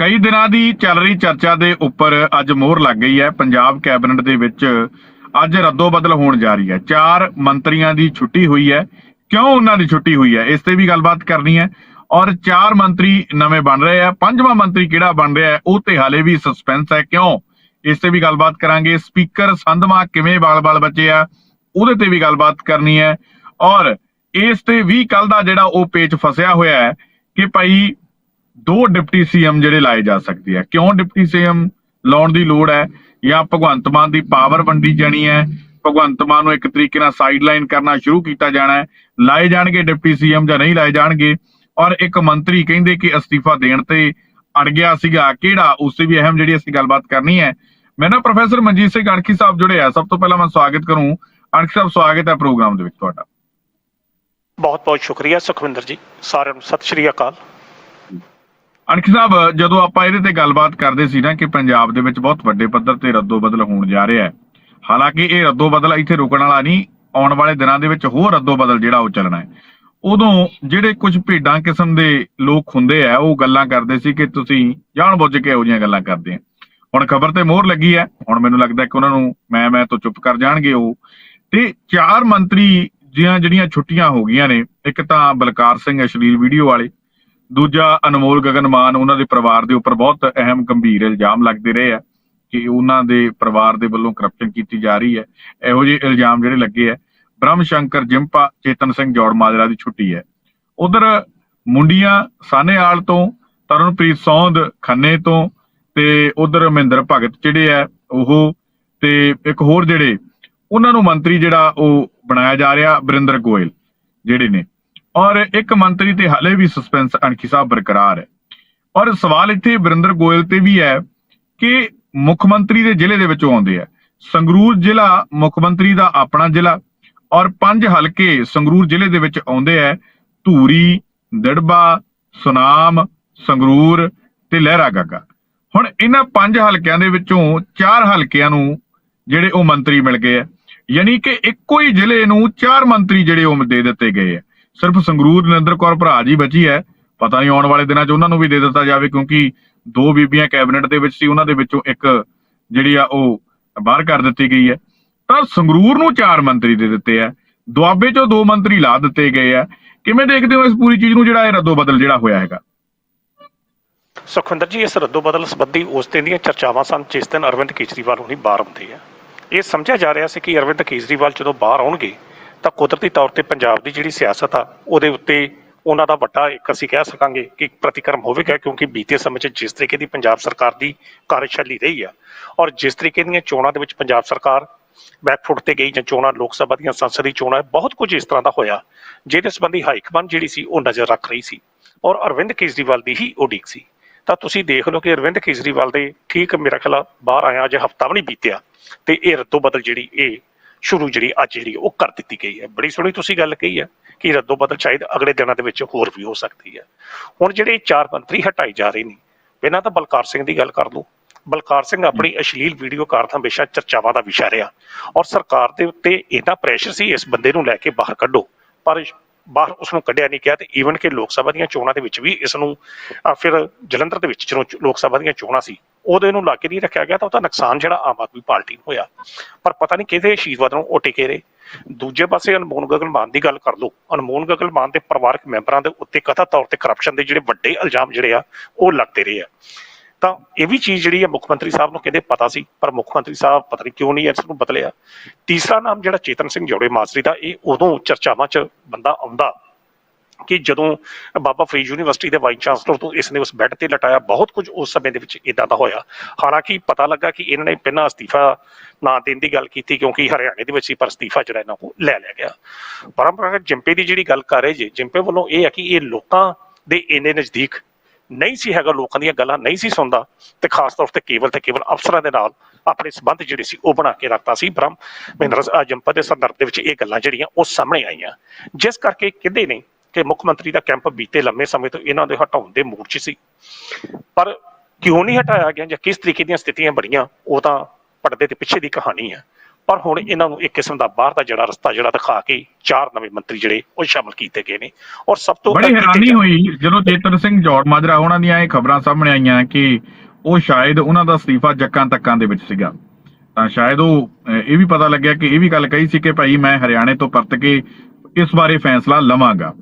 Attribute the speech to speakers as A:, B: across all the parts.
A: ਕਈ ਦਿਨਾਂ ਦੀ ਚੱਲ ਰਹੀ ਚਰਚਾ ਦੇ ਉੱਪਰ ਅੱਜ ਮੋਹਰ ਲੱਗ ਗਈ ਹੈ। ਪੰਜਾਬ ਕੈਬਨਿਟ ਦੇ ਵਿੱਚ ਅੱਜ ਰੱਦੋ ਬਦਲ ਹੋਣ ਜਾ ਰਹੀ ਹੈ। ਚਾਰ ਮੰਤਰੀਆਂ ਦੀ ਛੁੱਟੀ ਹੋਈ ਹੈ। ਕਿਉਂ ਉਹਨਾਂ ਦੀ ਛੁੱਟੀ ਹੋਈ ਹੈ? ਇਸ ਤੇ ਵੀ ਗੱਲਬਾਤ ਕਰਨੀ ਹੈ। ਔਰ ਚਾਰ ਮੰਤਰੀ ਨਵੇਂ ਬਣ ਰਹੇ ਆ। ਪੰਜਵਾਂ ਮੰਤਰੀ ਕਿਹੜਾ ਬਣ ਰਿਹਾ ਹੈ? ਉਹ ਤੇ ਹਾਲੇ ਵੀ ਸਸਪੈਂਸ ਹੈ। ਕਿਉਂ? ਇਸ ਤੇ ਵੀ ਗੱਲਬਾਤ ਕਰਾਂਗੇ। ਸਪੀਕਰ ਸੰਧਵਾ ਕਿਵੇਂ ਬਾਲ-ਬਾਲ ਬਚੇ ਆ, ਉਹਦੇ ਤੇ ਵੀ ਗੱਲਬਾਤ ਕਰਨੀ ਹੈ। ਔਰ ਇਸ ਤੇ ਵੀ ਕੱਲ ਦਾ ਜਿਹੜਾ ਉਹ ਪੇਚ ਫਸਿਆ ਹੋਇਆ ਹੈ ਕਿ ਭਾਈ ਦੋ ਡਿਪਟੀ ਸੀਐਮ ਜਿਹੜੇ ਲਾਏ ਜਾ ਸਕਦੇ ਆ ਕਿਉਂ ਡਿਪਟੀ ਸੀਐਮ ਲਾਉਣ ਦੀ ਲੋੜ ਹੈ? ਜਾਂ ਭਗਵੰਤ ਮਾਨ ਦੀ ਪਾਵਰ ਵੰਡੀ ਜਾਣੀ ਹੈ? ਭਗਵੰਤ ਮਾਨ ਨੂੰ ਇੱਕ ਤਰੀਕੇ ਨਾਲ ਸਾਈਡਲਾਈਨ ਕਰਨਾ ਸ਼ੁਰੂ ਕੀਤਾ ਜਾਣਾ ਹੈ। ਲਾਏ ਜਾਣਗੇ ਡਿਪਟੀ ਸੀਐਮ ਜਾਂ ਨਹੀਂ ਲਾਏ ਜਾਣਗੇ। ਔਰ ਇੱਕ ਮੰਤਰੀ ਕਹਿੰਦੇ ਕਿ ਅਸਤੀਫਾ ਦੇਣ ਤੇ ਅੜ ਗਿਆ ਸੀਗਾ। ਕਿਹੜਾ? ਉਸੇ ਵੀ ਅਹਿਮ ਜਿਹੜੀ ਅਸੀਂ ਗੱਲਬਾਤ ਕਰਨੀ ਹੈ। ਮੈਂ ਨਾ ਪ੍ਰੋਫੈਸਰ ਮਨਜੀਤ ਸਿੰਘ ਅਣਖੀ ਸਾਹਿਬ ਜੁੜੇ ਆ। ਸਭ ਤੋਂ ਪਹਿਲਾਂ ਮੈਂ ਸਵਾਗਤ ਕਰੂੰ। ਅਣਖੀ ਸਾਹਿਬ, ਸਵਾਗਤ ਹੈ ਪ੍ਰੋਗਰਾਮ ਦੇ ਵਿੱਚ ਤੁਹਾਡਾ।
B: ਬਹੁਤ ਬਹੁਤ ਸ਼ੁਕਰੀਆ ਸੁਖਵਿੰਦਰ ਜੀ। ਸਾਰਿਆਂ ਨੂੰ ਸਤਿ ਸ਼੍ਰੀ ਅਕਾਲ।
A: ਅਣਖੀ ਸਾਹਿਬ, ਜਦੋਂ ਆਪਾਂ ਇਹਦੇ ਤੇ ਗੱਲਬਾਤ ਕਰਦੇ ਸੀ ਨਾ ਕਿ ਪੰਜਾਬ ਦੇ ਵਿੱਚ ਬਹੁਤ ਵੱਡੇ ਪੱਧਰ ਤੇ ਰੱਦੋ ਬਦਲ ਹੋਣ ਜਾ ਰਿਹਾ ਹੈ, ਹਾਲਾਂਕਿ ਇਹ ਰੱਦੋ ਬਦਲ ਇੱਥੇ ਰੁਕਣ ਵਾਲਾ ਨਹੀਂ, ਆਉਣ ਵਾਲੇ ਦਿਨਾਂ ਦੇ ਵਿੱਚ ਹੋਰ ਰੱਦੋ ਬਦਲ ਜਿਹੜਾ ਉਹ ਚੱਲਣਾ ਹੈ। ਉਦੋਂ ਜਿਹੜੇ ਕੁਝ ਭੇਡਾਂ ਕਿਸਮ ਦੇ ਲੋਕ ਹੁੰਦੇ ਆ, ਉਹ ਗੱਲਾਂ ਕਰਦੇ ਸੀ ਕਿ ਤੁਸੀਂ ਜਾਣ ਬੁੱਝ ਕੇ ਇਹੋ ਜਿਹੀਆਂ ਗੱਲਾਂ ਕਰਦੇ ਆ। ਹੁਣ ਖਬਰ ਤੇ ਮੋਹਰ ਲੱਗੀ ਹੈ, ਹੁਣ ਮੈਨੂੰ ਲੱਗਦਾ ਕਿ ਉਹਨਾਂ ਨੂੰ ਮੈਂ ਮੈਂ ਤੋਂ ਚੁੱਪ ਕਰ ਜਾਣਗੇ ਉਹ। ਤੇ ਚਾਰ ਮੰਤਰੀ ਦੀਆਂ ਜਿਹੜੀਆਂ ਛੁੱਟੀਆਂ ਹੋ ਗਈਆਂ ਨੇ, ਇੱਕ ਤਾਂ ਬਲਕਾਰ ਸਿੰਘ ਅਸ਼ਲੀਲ ਵੀਡੀਓ ਵਾਲੇ ਦੂਜਾ ਅਨਮੋਲ ਗਗਨ ਮਾਨ ਉਹਨਾਂ ਦੇ ਪਰਿਵਾਰ ਦੇ ਉੱਪਰ ਬਹੁਤ ਅਹਿਮ ਗੰਭੀਰ ਇਲਜ਼ਾਮ ਲੱਗਦੇ ਰਹੇ ਆ ਕਿ ਉਹਨਾਂ ਦੇ ਪਰਿਵਾਰ ਦੇ ਵੱਲੋਂ ਕਰਪਸ਼ਨ ਕੀਤੀ ਜਾ ਰਹੀ ਹੈ। ਇਹੋ ਜਿਹੇ ਇਲਜ਼ਾਮ ਜਿਹੜੇ ਲੱਗੇ ਆ, ਬ੍ਰਹਮ ਸ਼ੰਕਰ ਜਿੰਪਾ, ਚੇਤਨ ਸਿੰਘ ਜੋੜ ਮਾਜਰਾ ਦੀ ਛੁੱਟੀ ਹੈ। ਉਧਰ ਮੁੰਡੀਆਂ ਸਾਨੇਵਾਲ ਤੋਂ, ਤਰਨਪ੍ਰੀਤ ਸੌਂਦ ਖੰਨੇ ਤੋਂ ਤੇ ਉਧਰ ਮਹਿੰਦਰ ਭਗਤ ਜਿਹੜੇ ਆ, ਉਹ ਤੇ ਇੱਕ ਹੋਰ ਜਿਹੜੇ, ਉਹਨਾਂ ਨੂੰ ਮੰਤਰੀ ਜਿਹੜਾ ਉਹ ਬਣਾਇਆ ਜਾ ਰਿਹਾ ਬਰਿੰਦਰ ਗੋਇਲ ਜਿਹੜੇ ਨੇ। ਔਰ ਇੱਕ ਮੰਤਰੀ ਤੇ ਹਾਲੇ ਵੀ ਸਸਪੈਂਸ ਅਣਖੀ ਸਾਹਿਬ ਬਰਕਰਾਰ ਹੈ। ਔਰ ਸਵਾਲ ਇੱਥੇ ਵਰਿੰਦਰ ਗੋਇਲ ਤੇ ਵੀ ਹੈ ਕਿ ਮੁੱਖ ਮੰਤਰੀ ਦੇ ਜ਼ਿਲ੍ਹੇ ਦੇ ਵਿੱਚੋਂ ਆਉਂਦੇ ਆ। ਸੰਗਰੂਰ ਜ਼ਿਲ੍ਹਾ ਮੁੱਖ ਮੰਤਰੀ ਦਾ ਆਪਣਾ ਜ਼ਿਲ੍ਹਾ ਔਰ ਪੰਜ ਹਲਕੇ ਸੰਗਰੂਰ ਜ਼ਿਲ੍ਹੇ ਦੇ ਵਿੱਚ ਆਉਂਦੇ ਆ। ਧੂਰੀ, ਦਿੜਬਾ, ਸੁਨਾਮ, ਸੰਗਰੂਰ ਤੇ ਲਹਿਰਾ ਗਾਗਾ। ਹੁਣ ਇਹਨਾਂ ਪੰਜ ਹਲਕਿਆਂ ਦੇ ਵਿੱਚੋਂ ਚਾਰ ਹਲਕਿਆਂ ਨੂੰ ਜਿਹੜੇ ਉਹ ਮੰਤਰੀ ਮਿਲ ਗਏ ਆ। ਯਾਨੀ ਕਿ ਇੱਕੋ ਹੀ ਜ਼ਿਲ੍ਹੇ ਨੂੰ ਚਾਰ ਮੰਤਰੀ ਜਿਹੜੇ ਉਹ ਦੇ ਦਿੱਤੇ ਗਏ ਆ। ਸਿਰਫ ਸੰਗਰੂਰ ਨਰਿੰਦਰ ਕੌਰ ਭਰਾ ਜੀ ਬਚੀ ਹੈ। ਪਤਾ ਨਹੀਂ ਆਉਣ ਵਾਲੇ ਦਿਨਾਂ 'ਚ ਉਹਨਾਂ ਨੂੰ ਵੀ ਦੇ ਦਿੱਤਾ ਜਾਵੇ, ਕਿਉਂਕਿ ਦੋ ਬੀਬੀਆਂ ਕੈਬਨਿਟ ਦੇ ਵਿੱਚ ਸੀ, ਉਹਨਾਂ ਦੇ ਵਿੱਚੋਂ ਇੱਕ ਜਿਹੜੀ ਆ ਉਹ ਬਾਹਰ ਕਰ ਦਿੱਤੀ ਗਈ ਹੈ। ਤਾਂ ਸੰਗਰੂਰ ਨੂੰ ਚਾਰ ਮੰਤਰੀ ਦੇ ਦਿੱਤੇ ਆ। ਦੁਆਬੇ 'ਚੋਂ ਦੋ ਮੰਤਰੀ ਲਾ ਦਿੱਤੇ ਗਏ ਆ। ਕਿਵੇਂ ਦੇਖਦੇ ਹੋ ਇਸ ਪੂਰੀ ਚੀਜ਼ ਨੂੰ ਜਿਹੜਾ ਇਹ ਰੱਦੋ ਬਦਲ ਜਿਹੜਾ ਹੋਇਆ ਹੈਗਾ?
B: ਸੁਖਵਿੰਦਰ ਜੀ, ਇਸ ਰੱਦੋ ਬਦਲ ਸੰਬੰਧੀ ਉਸ ਦਿਨ ਦੀਆਂ ਚਰਚਾਵਾਂ ਸਨ, ਜਿਸ ਦਿਨ ਅਰਵਿੰਦ ਕੇਜਰੀਵਾਲ ਹੁਣੀ ਬਾਹਰ ਆਉਂਦੇ ਆ। ਇਹ ਸਮਝਿਆ ਜਾ ਰਿਹਾ ਸੀ ਕਿ ਅਰਵਿੰਦ ਕੇਜਰੀਵਾਲ ਜਦੋਂ ਬਾਹਰ ਆਉਣਗੇ ਤਾਂ ਕੁਦਰਤੀ ਤੌਰ ਤੇ ਪੰਜਾਬ ਦੀ ਜਿਹੜੀ ਸਿਆਸਤ ਆ, ਉਹਦੇ ਉੱਤੇ ਉਹਨਾਂ ਦਾ ਵੱਡਾ ਇੱਕ ਅਸੀਂ ਕਹਿ ਸਕਾਂਗੇ ਕਿ ਪ੍ਰਤੀਕਰਮ ਹੋਵੇਗਾ, ਕਿਉਂਕਿ ਬੀਤੇ ਸਮੇਂ 'ਚ ਜਿਸ ਤਰੀਕੇ ਦੀ ਪੰਜਾਬ ਸਰਕਾਰ ਦੀ ਕਾਰਜਸ਼ੈਲੀ ਰਹੀ ਆ ਔਰ ਜਿਸ ਤਰੀਕੇ ਦੀਆਂ ਚੋਣਾਂ ਦੇ ਵਿੱਚ ਪੰਜਾਬ ਸਰਕਾਰ ਬੈਕਫੁੱਟ ਤੇ ਗਈ ਜਾਂ ਚੋਣਾਂ ਲੋਕ ਸਭਾ ਦੀਆਂ ਸੰਸਦੀ ਚੋਣਾਂ, ਬਹੁਤ ਕੁਝ ਇਸ ਤਰ੍ਹਾਂ ਦਾ ਹੋਇਆ, ਜਿਹਦੇ ਸੰਬੰਧੀ ਹਾਈਕਮਾਨ ਜਿਹੜੀ ਸੀ ਉਹ ਨਜ਼ਰ ਰੱਖ ਰਹੀ ਸੀ ਔਰ ਅਰਵਿੰਦ ਕੇਜਰੀਵਾਲ ਦੀ ਹੀ ਉਡੀਕ ਸੀ। ਤਾਂ ਤੁਸੀਂ ਦੇਖ ਲਓ ਕਿ ਅਰਵਿੰਦ ਕੇਜਰੀਵਾਲ ਦੇ ਠੀਕ ਮੇਰਾ ਖਿਆਲ ਬਾਹਰ ਆਇਆ, ਅਜੇ ਹਫਤਾ ਵੀ ਨਹੀਂ ਬੀਤਿਆ ਤੇ ਇਹ ਰੱਦੋ ਬਦਲ ਜਿਹੜੀ ਇਹ ਸ਼ੁਰੂ ਜਿਹੜੀ ਅੱਜ ਜਿਹੜੀ ਉਹ ਕਰ ਦਿੱਤੀ ਗਈ ਹੈ। ਬੜੀ ਸੋਹਣੀ ਤੁਸੀਂ ਗੱਲ ਕਹੀ ਹੈ ਕਿ ਰੱਦੋ ਬਦਲ ਸ਼ਾਇਦ ਅਗਲੇ ਦਿਨਾਂ ਦੇ ਵਿੱਚ ਹੋਰ ਵੀ ਹੋ ਸਕਦੀ ਹੈ। ਹੁਣ ਜਿਹੜੇ ਚਾਰ ਮੰਤਰੀ ਹਟਾਏ ਜਾ ਰਹੇ ਨੇ ਪਹਿਲਾਂ ਤਾਂ ਬਲਕਾਰ ਸਿੰਘ ਦੀ ਗੱਲ ਕਰ ਲਓ। ਬਲਕਾਰ ਸਿੰਘ ਆਪਣੀ ਅਸ਼ਲੀਲ ਵੀਡੀਓ ਕਾਰਨ ਹਮੇਸ਼ਾ ਚਰਚਾਵਾਂ ਦਾ ਵਿਸ਼ਾ ਰਿਹਾ ਔਰ ਸਰਕਾਰ ਦੇ ਉੱਤੇ ਇੰਨਾ ਪ੍ਰੈਸ਼ਰ ਸੀ ਇਸ ਬੰਦੇ ਨੂੰ ਲੈ ਕੇ ਬਾਹਰ ਕੱਢੋ। ਪਰ ਬਾਹਰ ਉਸ ਨੂੰ ਕੱਢਿਆ ਨਹੀਂ ਗਿਆ ਤੇ ਈਵਨ ਕਿ ਲੋਕ ਸਭਾ ਦੀਆਂ ਚੋਣਾਂ ਦੇ ਵਿੱਚ ਵੀ ਇਸ ਨੂੰ ਫਿਰ ਜਲੰਧਰ ਦੇ ਵਿੱਚ ਜਦੋਂ ਲੋਕ ਸਭਾ ਦੀਆਂ ਚੋਣਾਂ ਸੀ ਉਹਦੇ ਨੂੰ ਲਾ ਕੇ ਨਹੀਂ ਰੱਖਿਆ ਗਿਆ ਤਾਂ ਉਹਦਾ ਨੁਕਸਾਨ ਜਿਹੜਾ ਆਮ ਆਦਮੀ ਪਾਰਟੀ ਨੂੰ ਹੋਇਆ। ਪਰ ਪਤਾ ਨਹੀਂ ਕਿਹਦੇ ਆਸ਼ੀਰਵਾਦ ਨੂੰ ਉਹ ਟਿਕੇ ਰਹੇ। ਦੂਜੇ ਪਾਸੇ ਅਨਮੋਲ ਗਗਨ ਮਾਨ ਦੀ ਗੱਲ ਕਰ ਲਓ। ਅਨਮੋਲ ਗਗਨ ਮਾਨ ਦੇ ਪਰਿਵਾਰਕ ਮੈਂਬਰਾਂ ਦੇ ਉੱਤੇ ਕਥਾ ਤੌਰ ਤੇ ਕਰਪਸ਼ਨ ਦੇ ਜਿਹੜੇ ਵੱਡੇ ਇਲਜ਼ਾਮ ਜਿਹੜੇ ਆ, ਉਹ ਲੱਗਦੇ ਰਹੇ ਆ। ਤਾਂ ਇਹ ਵੀ ਚੀਜ਼ ਜਿਹੜੀ ਹੈ ਮੁੱਖ ਮੰਤਰੀ ਸਾਹਿਬ ਨੂੰ ਕਹਿੰਦੇ ਪਤਾ ਸੀ? ਪਰ ਮੁੱਖ ਮੰਤਰੀ ਸਾਹਿਬ ਪਤਾ ਨਹੀਂ ਕਿਉਂ ਨਹੀਂ ਇਸ ਨੂੰ ਬਦਲਿਆ। ਤੀਸਰਾ ਨਾਮ ਜਿਹੜਾ ਚੇਤਨ ਸਿੰਘ ਜੋੜੇ ਮਾਸਰੀ ਦਾ, ਇਹ ਉਦੋਂ ਚਰਚਾਵਾਂ 'ਚ ਬੰਦਾ ਆਉਂਦਾ। ਕਿ ਜਦੋਂ ਬਾਬਾ ਫਰੀਦ ਯੂਨੀਵਰਸਿਟੀ ਦੇ ਵਾਈਸ ਚਾਂਸਲਰ ਤੋਂ ਇਸ ਨੇ ਉਸ ਬੈੱਡ ਤੇ ਲਟਾਇਆ, ਬਹੁਤ ਕੁਝ ਉਸ ਸਮੇਂ ਦੇ ਵਿੱਚ ਇਦਾਂ ਦਾ ਹੋਇਆ। ਹਾਲਾਂਕਿ ਪਤਾ ਲੱਗਾ ਕਿ ਇਹਨਾਂ ਨੇ ਪਹਿਲਾਂ ਅਸਤੀਫਾ ਨਾ ਦੇਣ ਦੀ ਗੱਲ ਕੀਤੀ ਕਿਉਂਕਿ ਹਰਿਆਣੇ ਦੇ ਵਿੱਚ ਸੀ, ਪਰ ਅਸਤੀਫਾ ਜਿਹੜਾ ਇਹਨਾਂ ਕੋਲ ਲੈ ਲਿਆ ਗਿਆ। ਪਰੰਪਰਾਗਤ ਜਿੰਪੇ ਦੀ ਜਿਹੜੀ ਗੱਲ ਕਰ ਰਹੇ ਜੀ, ਜਿੰਪੇ ਵੱਲੋਂ ਇਹ ਹੈ ਕਿ ਇਹ ਲੋਕਾਂ ਦੇ ਇੰਨੇ ਨਜ਼ਦੀਕ ਨਹੀਂ ਸੀ ਹੈਗਾ, ਲੋਕਾਂ ਦੀਆਂ ਗੱਲਾਂ ਨਹੀਂ ਸੀ ਸੁਣਦਾ ਤੇ ਖਾਸ ਤੌਰ ਤੇ ਕੇਵਲ ਤੇ ਕੇਵਲ ਅਫਸਰਾਂ ਦੇ ਨਾਲ ਆਪਣੇ ਸਬੰਧ ਜਿਹੜੇ ਸੀ, ਉਹ ਬਣਾ ਕੇ ਰੱਖਤਾ ਸੀ। ਬ੍ਰਹਮ ਮਹਿੰਦਰ ਜੰਪਾ ਦੇ ਸੰਦਰਭ ਦੇ ਵਿੱਚ ਇਹ ਗੱਲਾਂ ਜਿਹੜੀਆਂ ਉਹ ਸਾਹਮਣੇ ਆਈਆਂ। ਜਿਸ ਕਰਕੇ ਕਿਤੇ ਨਹੀਂ ਕਿ ਮੁੱਖ ਮੰਤਰੀ ਦਾ ਕੈਂਪ ਬੀਤੇ ਲੰਮੇ ਸਮੇਂ ਤੋਂ ਇਹਨਾਂ ਦੇ ਹਟਾਉਣ ਦੇ ਮੂਡ 'ਚ ਸੀ। ਪਰ ਕਿਉਂ ਨਹੀਂ ਹਟਾਇਆ ਗਿਆ ਜਾਂ ਕਿਸ ਤਰੀਕੇ ਦੀਆਂ ਸਥਿਤੀਆਂ ਬੜੀਆਂ ਉਹ ਤਾਂ ਪਰਦੇ ਦੇ ਪਿੱਛੇ ਦੀ ਕਹਾਣੀ ਹੈ। ਪਰ ਹੁਣ ਇਹਨਾਂ ਨੂੰ ਇੱਕ ਕਿਸਮ ਦਾ ਬਾਹਰ ਦਾ ਜਿਹੜਾ ਰਸਤਾ ਜਿਹੜਾ ਦਿਖਾ ਕੇ ਚਾਰ ਨਵੇਂ ਮੰਤਰੀ ਜਿਹੜੇ ਉਹ ਸ਼ਾਮਲ ਕੀਤੇ ਗਏ ਨੇ। ਔਰ ਸਭ ਤੋਂ
A: ਬੜੀ ਹੈਰਾਨੀ ਹੋਈ ਜਦੋਂ ਚੇਤਨ ਸਿੰਘ ਜੌੜ ਮਾਜਰਾ ਉਹਨਾਂ ਦੀਆਂ ਇਹ ਖਬਰਾਂ ਸਾਹਮਣੇ ਆਈਆਂ ਕਿ ਉਹ ਸ਼ਾਇਦ ਉਹਨਾਂ ਦਾ ਅਸਤੀਫਾ ਜੱਕਾਂ ਤੱਕਾਂ ਦੇ ਵਿੱਚ ਸੀਗਾ। ਤਾਂ ਸ਼ਾਇਦ ਉਹ ਇਹ ਵੀ ਪਤਾ ਲੱਗਿਆ ਕਿ ਇਹ ਵੀ ਗੱਲ ਕਹੀ ਸੀ ਕਿ ਭਾਈ ਮੈਂ ਹਰਿਆਣੇ ਤੋਂ ਪਰਤ ਕੇ ਇਸ ਬਾਰੇ ਫੈਸਲਾ ਲਵਾਂਗਾ।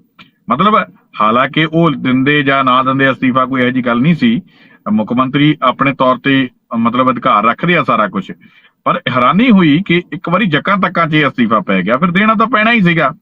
A: ਮਤਲਬ ਹਾਲਾਂਕਿ ਉਹ ਦਿੰਦੇ ਜਾਂ ਨਾ ਦਿੰਦੇ ਅਸਤੀਫਾ ਕੋਈ ਇਹੋ ਜੀ ਗੱਲ ਨਹੀਂ ਸੀ। ਮੁੱਖ ਮੰਤਰੀ ਆਪਣੇ ਤੌਰ ਤੇ ਮਤਲਬ ਅਧਿਕਾਰ ਰੱਖਦੇ ਆ ਸਾਰਾ ਕੁਝ ਪਰ ਹੈਰਾਨੀ ਹੋਈ ਕਿ ਇੱਕ ਵਾਰੀ ਜੱਕਾਂ ਤੱਕਾਂ 'ਚ ਅਸਤੀਫਾ ਪੈ ਗਿਆ, ਫਿਰ ਦੇਣਾ ਤਾਂ ਪੈਣਾ ਹੀ ਸੀਗਾ।